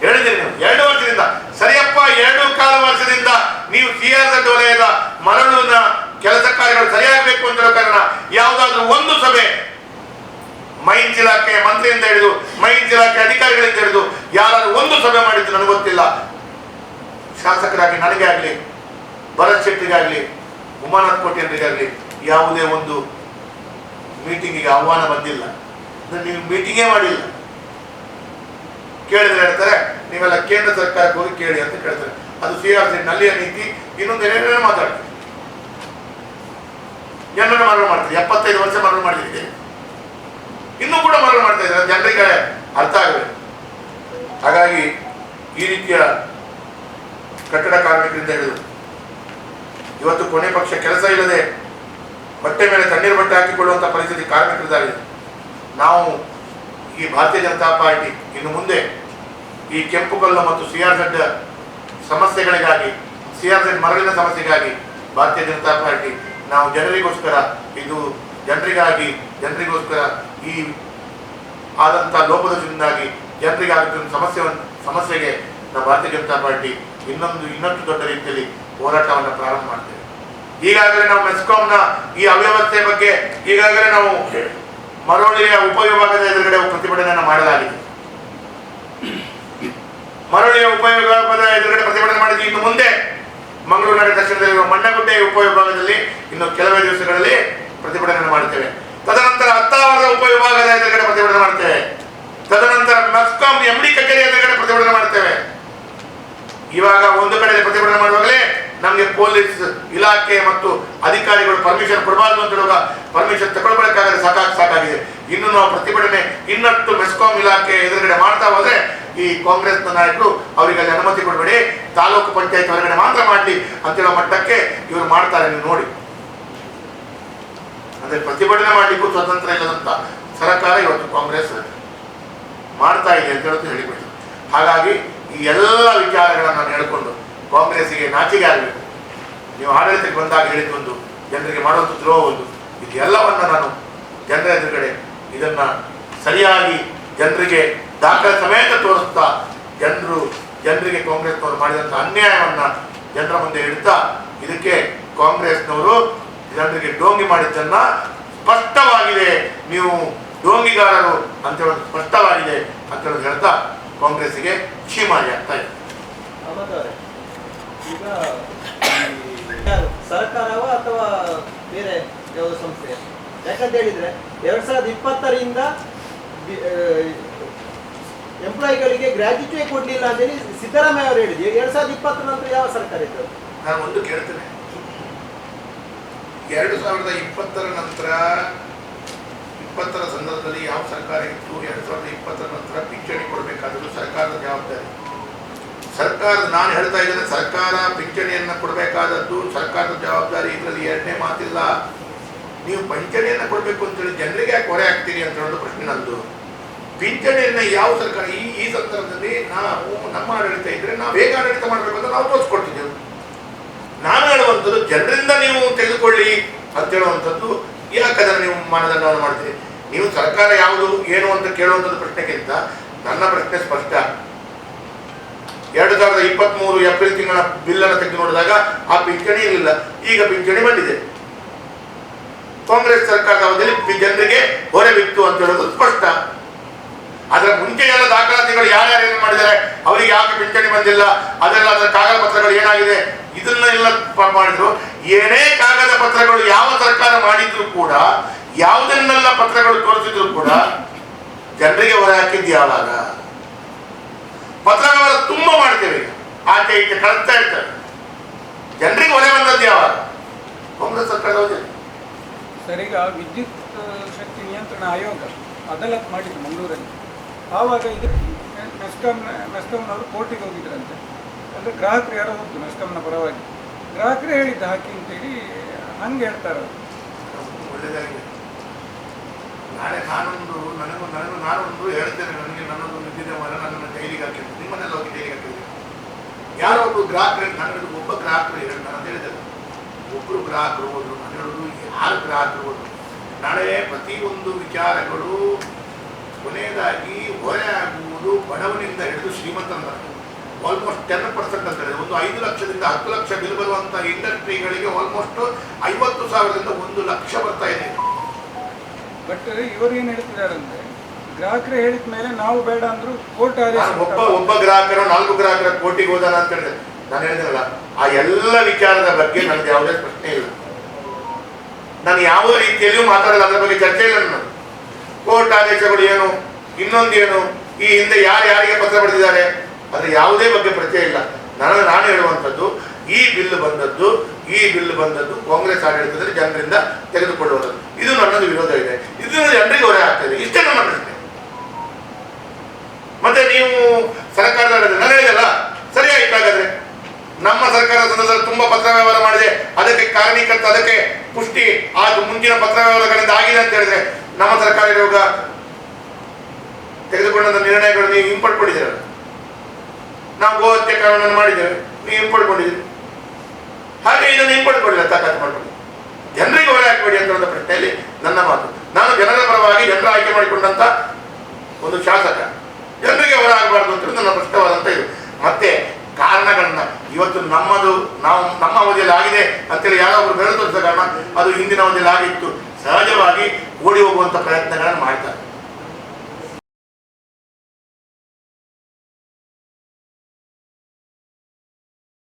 ಹೇಳಿದ್ದೀನಿ ನೀವು. ಎರಡು ವರ್ಷದಿಂದ. ಸರಿಯಪ್ಪ, ಎರಡು ಕಾಲ ವರ್ಷದಿಂದ ನೀವು ಸಿಆರ್ ವಲಯದ ಮರಳಿನ ಕೆಲಸ ಕಾರ್ಯಗಳು ಸರಿಯಾಗಬೇಕು ಅಂತ ಕಾರಣ ಯಾವುದಾದ್ರೂ ಒಂದು ಸಭೆ ಮೈನ್ಸ್ ಇಲಾಖೆ ಮಂತ್ರಿಯಿಂದ ಹಿಡಿದು ಮೈನ್ಸ್ ಇಲಾಖೆ ಅಧಿಕಾರಿಗಳಿಂದ ಹಿಡಿದು ಯಾರಾದ್ರೂ ಒಂದು ಸಭೆ ಮಾಡಿದ್ದು ನನಗೆ ಗೊತ್ತಿಲ್ಲ. ಶಾಸಕರಾಗಿ ನನಗೆ ಆಗಲಿ, ಭರತ್ ಶೆಟ್ಟಿಗಾಗಲಿ ಉಮಾನಾಥ್ ಕೋಟೆಯವರಿಗಾಗಲಿ ಯಾವುದೇ ಒಂದು ಮೀಟಿಂಗಿಗೆ ಆಹ್ವಾನ ಬಂದಿಲ್ಲ. ನೀವು ಮೀಟಿಂಗೇ ಮಾಡಿಲ್ಲ. ಕೇಳಿದ್ರೆ ಹೇಳ್ತಾರೆ, ನೀವೆಲ್ಲ ಕೇಂದ್ರ ಸರ್ಕಾರಕ್ಕೆ ಹೋಗಿ ಕೇಳಿ ಅಂತ ಕೇಳ್ತಾರೆ. ಅದು ಸಿ ಆರ್ ಸಿ ನಲ್ಲಿಯ ನೀತಿ, ಇನ್ನೊಂದು ಏನೇನೋ ಮಾತಾಡ್ತೀವಿ ಜನರನ್ನ ಮರಳು ಮಾಡ್ತೀವಿ ಎಪ್ಪತ್ತೈದು ವರ್ಷ ಮರಣ ಮಾಡಿದ್ದೀವಿ ಇನ್ನೂ ಕೂಡ ಮರಣ ಮಾಡ್ತಾ ಇದ್ದಾರೆ. ಜನರಿಗೆ ಅರ್ಥ ಆಗಬೇಕು ಹಾಗಾಗಿ ಈ ರೀತಿಯ ಕಟ್ಟಡ ಕಾರ್ಮಿಕರಿಂದ ಹಿಡಿದು ಇವತ್ತು ಕೊನೆ ಪಕ್ಷ ಕೆಲಸ ಇಲ್ಲದೆ ಬಟ್ಟೆ ಮೇಲೆ ತಣ್ಣೀರು ಬಟ್ಟೆ ಹಾಕಿಕೊಳ್ಳುವಂಥ ಪರಿಸ್ಥಿತಿ ಕಾರ್ಮಿಕರಿದ್ದಾರೆ ನಾವು ಈ ಭಾರತೀಯ ಜನತಾ ಪಾರ್ಟಿ ಇನ್ನು ಮುಂದೆ ಈ ಕೆಂಪು ಕಲ್ಲು ಮತ್ತು ಸಿ ಆರ್ ಝಡ್ ಸಮಸ್ಯೆಗಳಿಗಾಗಿ, ಸಿ ಆರ್ ಝಡ್ ಮರಳಿನ ಸಮಸ್ಯೆಗಾಗಿ ಭಾರತೀಯ ಜನತಾ ಪಾರ್ಟಿ ನಾವು ಜನರಿಗೋಸ್ಕರ ಇದು ಜನರಿಗಾಗಿ, ಜನರಿಗೋಸ್ಕರ ಈ ಆದಂಥ ಲೋಪದೋಷದಿಂದಾಗಿ ಜನರಿಗೆ ಆಗುತ್ತಿರುವ ಸಮಸ್ಯೆ ಸಮಸ್ಯೆಗೆ ನಮ್ಮ ಭಾರತೀಯ ಜನತಾ ಪಾರ್ಟಿ ಇನ್ನೊಂದು, ಇನ್ನಷ್ಟು ದೊಡ್ಡ ರೀತಿಯಲ್ಲಿ ಹೋರಾಟವನ್ನು ಪ್ರಾರಂಭ ಮಾಡ್ತೇವೆ. ಈಗಾಗಲೇ ನಾವು ಮೆಸ್ಕಾಂನ ಈ ಅವ್ಯವಸ್ಥೆ ಬಗ್ಗೆ ಈಗಾಗಲೇ ನಾವು ಮರಳಿಯ ಉಪವಿಭಾಗದ ಎದುರುಗಡೆ ಪ್ರತಿಭಟನೆಯನ್ನು ಮಾಡಲಾಗಿದೆ. ಮರಳಿಯ ಉಪವಿಭಾಗದ ಎದುರುಗಡೆ ಪ್ರತಿಭಟನೆ ಮಾಡಿದ್ವಿ ಇನ್ನು ಮುಂದೆ ಮಂಗಳೂರು ನಗರ ದಕ್ಷಿಣದಲ್ಲಿರುವ ಮಣ್ಣಗುಡ್ಡೆ ಉಪವಿಭಾಗದಲ್ಲಿ ಇನ್ನು ಕೆಲವೇ ದಿವಸಗಳಲ್ಲಿ ಪ್ರತಿಭಟನೆ ಮಾಡ್ತೇವೆ. ತದನಂತರ ಹತ್ತಾವರದ ಉಪವಿಭಾಗದ ಎದುರುಗಡೆ ಪ್ರತಿಭಟನೆ ಮಾಡ್ತೇವೆ. ತದನಂತರ ಮೆಸ್ಕಾಂ ಎಂ ಡಿ ಕಚೇರಿ ಎದುರುಗಡೆ ಪ್ರತಿಭಟನೆ ಮಾಡ್ತೇವೆ. ಇವಾಗ ಒಂದು ಕಡೆ ಪ್ರತಿಭಟನೆ ಮಾಡುವಾಗಲೇ ನಮಗೆ ಪೊಲೀಸ್ ಇಲಾಖೆ ಮತ್ತು ಅಧಿಕಾರಿಗಳು ಪರ್ಮಿಷನ್ ಕೊಡಬಾರ್ದು ಅಂತ ಹೇಳುವಾಗ ಪರ್ಮಿಷನ್ ತಗೊಳ್ಬೇಕಾದ್ರೆ ಸಾಕಾಗಿ, ಸಾಕಾಗಿದೆ. ಇನ್ನು ನಾವು ಪ್ರತಿಭಟನೆ ಇನ್ನಷ್ಟು ಮೆಸ್ಕಾಂ ಇಲಾಖೆ ಎದುರುಗಡೆ ಮಾಡ್ತಾ ಹೋದ್ರೆ ಈ ಕಾಂಗ್ರೆಸ್ ನಾಯಕರು ಅವರಿಗೆ ಅಲ್ಲಿ ಅನುಮತಿ ಕೊಡಬೇಡಿ. ತಾಲೂಕು ಪಂಚಾಯತ್ ಹೊರಗಡೆ ಮಾತ್ರ ಮಾಡಲಿ ಅಂತ ಹೇಳೋ ಮಟ್ಟಕ್ಕೆ ಇವರು ಮಾಡ್ತಾರೆ, ನೀವು ನೋಡಿ. ಅಂದ್ರೆ ಪ್ರತಿಭಟನೆ ಮಾಡಲಿಕ್ಕೂ ಸ್ವತಂತ್ರ ಇಲ್ಲದಂತ ಸರ್ಕಾರ ಇವತ್ತು ಕಾಂಗ್ರೆಸ್ ಮಾಡ್ತಾ ಇದೆ ಅಂತ ಹೇಳೋದು ಹೇಳಿಬಿಟ್ಟು ಹಾಗಾಗಿ ಈ ಎಲ್ಲ ವಿಚಾರಗಳನ್ನು ನಾನು ಹೇಳ್ಕೊಂಡು ಕಾಂಗ್ರೆಸ್ಸಿಗೆ ನಾಚಿಕೆ ಆಗಬೇಕು. ನೀವು ಆಡಳಿತಕ್ಕೆ ಬಂದಾಗ ಹೇಳಿದ್ದೊಂದು ಜನರಿಗೆ ಮಾಡೋದು ದ್ರೋಹ ಒಂದು. ಇದೆಲ್ಲವನ್ನ ನಾನು ಜನರ ಎದುರುಗಡೆ ಇದನ್ನು ಸರಿಯಾಗಿ ಜನರಿಗೆ ದಾಖಲೆ ಸಮೇತ ತೋರಿಸ್ತಾ ಜನರು, ಜನರಿಗೆ ಕಾಂಗ್ರೆಸ್ನವರು ಮಾಡಿದಂಥ ಅನ್ಯಾಯವನ್ನು ಜನರ ಮುಂದೆ ಇಡ್ತಾ ಇದಕ್ಕೆ ಕಾಂಗ್ರೆಸ್ನವರು ಜನರಿಗೆ ಡೋಂಗಿ ಮಾಡಿದ್ದನ್ನ ಸ್ಪಷ್ಟವಾಗಿದೆ. ನೀವು ಡೋಂಗಿಗಾರರು ಅಂತ ಹೇಳೋದು ಸ್ಪಷ್ಟವಾಗಿದೆ ಅಂತ ಹೇಳೋದು ಹೇಳ್ತಾ ಕಾಂಗ್ರೆಸ್ಗೆ ಕ್ಷೀಮಾರಿ ಆಗ್ತಾ ಇದೆ. ಸರ್ಕಾರವ ಅಥವಾ ಬೇರೆ ಯಾವ ಸಂಸ್ಥೆ ಯಾಕಂತ ಹೇಳಿದ್ರೆ ಎರಡ್ ಸಾವಿರದ ಇಪ್ಪತ್ತರಿಂದ ಎಂಪ್ಲಾಯಿಗಳಿಗೆ ಗ್ರಾಜ್ಯುಟಿ ಕೊಡ್ಲಿಲ್ಲ ಅಂತೇಳಿ ಸಿದ್ದರಾಮಯ್ಯ ಅವರು ಹೇಳಿದ್ರು. ಎರಡ್ ಸಾವಿರದ ಇಪ್ಪತ್ತರ ನಂತರ ಯಾವ ಸರ್ಕಾರ ಇತ್ತು? ನಾನು ಒಂದು ಕೇಳ್ತೇನೆ. ಎರಡು ಸಾವಿರದ ಇಪ್ಪತ್ತರ ನಂತರ, ಇಪ್ಪತ್ತರ ಸಂದರ್ಭದಲ್ಲಿ ಯಾವ ಸರ್ಕಾರ ಇತ್ತು, ಎರಡು ಸಾವಿರದ ಇಪ್ಪತ್ತರ ನಂತರ ಪಿಂಚಣಿ ಕೊಡಬೇಕಾದ್ರು ಸರ್ಕಾರದ ಜವಾಬ್ದಾರಿ. ಸರ್ಕಾರ ನಾನು ಹೇಳ್ತಾ ಇದ್ದೇನೆ, ಸರ್ಕಾರ ಪಿಂಚಣಿಯನ್ನು ಕೊಡಬೇಕಾದದ್ದು ಸರ್ಕಾರದ ಜವಾಬ್ದಾರಿ. ಇದರಲ್ಲಿ ಎರಡನೇ ಮಾತಿಲ್ಲ. ನೀವು ಪಿಂಚಣಿಯನ್ನು ಕೊಡಬೇಕು ಅಂತೇಳಿ ಜನರಿಗೆ ಯಾಕೆ ಹೊರೆ ಆಗ್ತೀರಿ ಅಂತ ಹೇಳೋದು ಪ್ರಶ್ನೆ ನಂದು ಪಿಂಚಣಿಯನ್ನು ಯಾವ ಸರ್ಕಾರ, ಈ ಈ ಸಂದರ್ಭದಲ್ಲಿ ನಾವು ನಮ್ಮ ಆಡಳಿತ ಇದ್ರೆ ನಾವು ಹೇಗೆ ಆಡಳಿತ ಮಾಡಬೇಕು ಅಂತ ನಾವು ತೋರಿಸ್ಕೊಡ್ತಿದ್ದೆವು. ಹೇಳುವಂಥದ್ದು ಜನರಿಂದ ನೀವು ತೆಗೆದುಕೊಳ್ಳಿ ಅಂತ ಹೇಳುವಂಥದ್ದು ಯಾಕೆ ಅದನ್ನು ನೀವು ಮಾನದಂಡವನ್ನು ಮಾಡ್ತೀರಿ. ನೀವು ಸರ್ಕಾರ ಯಾವುದು, ಏನು ಅಂತ ಕೇಳುವಂಥದ್ದು ಪ್ರಶ್ನೆಗಿಂತ ನನ್ನ ಪ್ರಶ್ನೆ ಸ್ಪಷ್ಟ. ಎರಡು ಸಾವಿರದ ಇಪ್ಪತ್ತ್ ಮೂರು ಏಪ್ರಿಲ್ ತಿಂಗಳ ಬಿಲ್ಲನ್ನು ತೆಗೆದು ನೋಡಿದಾಗ ಆ ಪಿಂಚಣಿ ಇರಲಿಲ್ಲ. ಈಗ ಪಿಂಚಣಿ ಬಂದಿದೆ. ಕಾಂಗ್ರೆಸ್ ಸರ್ಕಾರದ ಅವಧಿಯಲ್ಲಿ ಜನರಿಗೆ ಹೊರೆ ಬಿತ್ತು ಅಂತ ಹೇಳೋದು ಸ್ಪಷ್ಟ. ಅದರ ಮುಂಚೆ ಎಲ್ಲ ದಾಖಲಾತಿಗಳು ಯಾರ್ಯಾರು ಏನು ಮಾಡಿದ್ದಾರೆ? ಅವರಿಗೆ ಯಾಕೆ ಪಿಂಚಣಿ ಬಂದಿಲ್ಲ? ಅದೆಲ್ಲ ಅದರ ಕಾಗದ ಪತ್ರಗಳು ಏನಾಗಿದೆ? ಇದನ್ನೆಲ್ಲ ಎಲ್ಲ ಮಾಡಿದ್ರು. ಏನೇ ಕಾಗದ ಪತ್ರಗಳು ಯಾವ ಸರ್ಕಾರ ಮಾಡಿದ್ರು ಕೂಡ, ಯಾವುದನ್ನೆಲ್ಲ ಪತ್ರಗಳು ತೋರಿಸಿದ್ರು ಕೂಡ ಜನರಿಗೆ ಹೊರ ಹಾಕಿದ್ದು ಯಾವಾಗ? ಪತ್ರಗಳ ತುಂಬ ಮಾಡ್ತೇವೆ ಆಚೆ ಈಚೆ ಕಳಿಸ್ತಾ ಇರ್ತಾರೆ ಜನರಿಗೆ ಹೊರೆ ಬಂದದ್ದು ಯಾವಾಗ? ಕಾಂಗ್ರೆಸ್ ಸರ್ಕಾರ ಸರ್ ವಿದ್ಯುತ್ ಶಕ್ತಿ ನಿಯಂತ್ರಣ ಆಯೋಗ ಅದಾಲತ್ ಮಾಡಿದ್ರು ಮಂಗಳೂರಲ್ಲಿ. ಆವಾಗ ಇದು ಮೆಸ್ಕಾಂ, ಮೆಸ್ಕಾಂನವರು ಕೋರ್ಟಿಗೆ ಹೋಗಿದ್ರಂತೆ. ಅಂದರೆ ಗ್ರಾಹಕರು ಯಾರೋ ಹೋಗ್ತು ಮೆಸ್ಕಾಂನ ಪರವಾಗಿ. ಗ್ರಾಹಕರೇ ಹೇಳಿದ್ದು ಹಾಕಿ ಅಂತೇಳಿ ಹಂಗೆ ಹೇಳ್ತಾರೆ ಒಳ್ಳೆಯದಾಗಿದೆ ನಾಳೆ ನಾನೊಂದು, ನನಗೂ ನನಗೂ ನಾನೊಂದು ಹೇಳ್ತೇನೆ, ನನಗೆ ನನ್ನೊಂದು ನಿದ್ದಿದೆ ಮರ ನನ್ನನ್ನು ಡೈಲಿಗೆ ಹಾಕಿದ್ರು. ನಿಮ್ಮನ್ನೆಲ್ಲ ಹೋಗಿ ಡೈಲಿಗೆ ಹಾಕಿದ್ರು. ಯಾರೋ ಒಬ್ಬರು ಗ್ರಾಹಕರು ಒಬ್ಬ ಗ್ರಾಹಕರು ಹೇಳಿ ನಾನು ಹೇಳಿದೆ. ಒಬ್ಬರು ಗ್ರಾಹಕರು ಹೋದ್ರು ನಾನು ಹೇಳುದು ಯಾರು ಗ್ರಾಹಕರು ಹೋದ್ರು. ನಾಳೆ ಪ್ರತಿಯೊಂದು ವಿಚಾರಗಳು ಕೊನೆಯದಾಗಿ ಹೊರೆ ಆಗುವುದು ಬಡವನಿಂದ ಹಿಡಿದು ಶ್ರೀಮಂತನ ಆಲ್ಮೋಸ್ಟ್ ಟೆನ್ ಪರ್ಸೆಂಟ್ ಅಂತ ಹೇಳಿದ್ರೆ ಒಂದು ಐದು ಲಕ್ಷದಿಂದ ಹತ್ತು ಲಕ್ಷ ಬಿಲ್ ಬರುವಂತ ಇಂಡಸ್ಟ್ರಿಗಳಿಗೆ ಆಲ್ಮೋಸ್ಟ್ ಐವತ್ತು ಸಾವಿರದಿಂದ ಒಂದು ಲಕ್ಷ ಬರ್ತಾ ಇದೆ. ಬಟ್ ಇವರು ಏನು ಹೇಳ್ತಿದ್ದಾರೆ ಅಂದ್ರೆ ಗ್ರಾಹಕರು ಹೇಳಿದ ಮೇಲೆ ನಾವು ಬೇಡ ಅಂದ್ರು ಕೋರ್ಟ್ ಒಬ್ಬ ಒಬ್ಬ ಗ್ರಾಹಕರು ನಾಲ್ಕು ಗ್ರಾಹಕರ ಕೋರ್ಟಿಗೆ ಹೋದಾನ ಅಂತ ಹೇಳಿದ್ರೆ ನಾನು ಹೇಳಿದ್ರಲ್ಲ ಆ ಎಲ್ಲ ವಿಚಾರದ ಬಗ್ಗೆ ನನಗೆ ಯಾವುದೇ ಪ್ರಶ್ನೆ ಇಲ್ಲ. ನಾನು ಯಾವ ರೀತಿಯಲ್ಲಿಯೂ ಮಾತಾಡಲ್ಲ ಅದರ ಬಗ್ಗೆ ಚರ್ಚೆ ಇಲ್ಲ ನಾನು ಕೋರ್ಟ್ ಆದೇಶಗಳು ಏನು ಇನ್ನೊಂದು ಏನು ಈ ಹಿಂದೆ ಯಾರು ಯಾರಿಗೆ ಪತ್ರ ಬರೆದಿದ್ದಾರೆ ಅದ್ರ ಯಾವುದೇ ಬಗ್ಗೆ ಪ್ರತ್ಯಯ ಇಲ್ಲ. ನನಗೆ ನಾನು ಹೇಳುವಂಥದ್ದು, ಈ ಬಿಲ್ ಬಂದದ್ದು, ಈ ಬಿಲ್ ಬಂದದ್ದು ಕಾಂಗ್ರೆಸ್ ಆಡಳಿತದಲ್ಲಿ ಜನರಿಂದ ತೆಗೆದುಕೊಳ್ಳುವಂಥದ್ದು ಇದು ನನ್ನದು ವಿರೋಧ ಇದೆ. ಇದು ಜನರಿಗೆ ಹೊರೆ ಆಗ್ತದೆ. ಇಷ್ಟೇ ನಮ್ಮ ಪ್ರಶ್ನೆ. ಮತ್ತೆ ನೀವು ಸರ್ಕಾರದ ನಾನು ಹೇಳಿದಲ್ಲ ಸರಿ ಆಯ್ತು ಹಾಗಾದ್ರೆ ನಮ್ಮ ಸರ್ಕಾರ ಸಂದರ್ಭದಲ್ಲಿ ತುಂಬಾ ಪತ್ರ ವ್ಯವಹಾರ ಮಾಡಿದೆ. ಅದಕ್ಕೆ ಕಾರಣೀಕರ್ತ ಅದಕ್ಕೆ ಪುಷ್ಟಿ. ಅದು ಮುಂದಿನ ಪತ್ರ ವ್ಯವಹಾರಗಳಿಂದ ಆಗಿದೆ ಅಂತ ಹೇಳಿದ್ರೆ ನಮ್ಮ ಸರ್ಕಾರ ಇರುವಾಗ ತೆಗೆದುಕೊಂಡ ನಿರ್ಣಯಗಳು ನೀವು ಹಿಂಪಡ್ಕೊಂಡಿದ್ದೀರಲ್ಲ ನಾವು ಗೋಹತ್ಯೆ ಕಾನೂನನ್ನು ಮಾಡಿದ್ದೇವೆ, ನೀವು ಹಿಂಪಡ್ಕೊಂಡಿದ್ದೀರಿ ಹಾಗೆ ಇದನ್ನು ಹಿಂಪಡ್ಕೊಂಡಿಲ್ಲ ತಾಕತ್ ಮಾಡ್ಕೊಂಡು. ಜನರಿಗೆ ಹೊರೆ ಹಾಕಬೇಡಿ ಅಂತ ಪ್ರಶ್ನೆಯಲ್ಲಿ ನನ್ನ ಮಾತು. ನಾನು ಜನರ ಪರವಾಗಿ ಜನರ ಆಯ್ಕೆ ಮಾಡಿಕೊಂಡಂತ ಒಂದು ಶಾಸಕ. ಜನರಿಗೆ ಹೊರ ಆಗಬಾರ್ದು ಅಂತ ನನ್ನ ಪ್ರಶ್ನವಾದಂತ ಇದು. ಮತ್ತೆ ಕಾರಣಗಳನ್ನ, ಇವತ್ತು ನಮ್ಮದು, ನಾವು ನಮ್ಮ ಅವಧಿಯಲ್ಲಿ ಆಗಿದೆ ಅಂತೇಳಿ ಯಾರೋ ಒಬ್ರು ಬೆಳೆದು ಕಾರಣ, ಅದು ಹಿಂದಿನ ಅವಧಿಯಲ್ಲಿ ಆಗಿತ್ತು. ಸಹಜವಾಗಿ ಓಡಿ ಹೋಗುವಂತ ಪ್ರಯತ್ನಗಳನ್ನು ಮಾಡ್ತಾರೆ.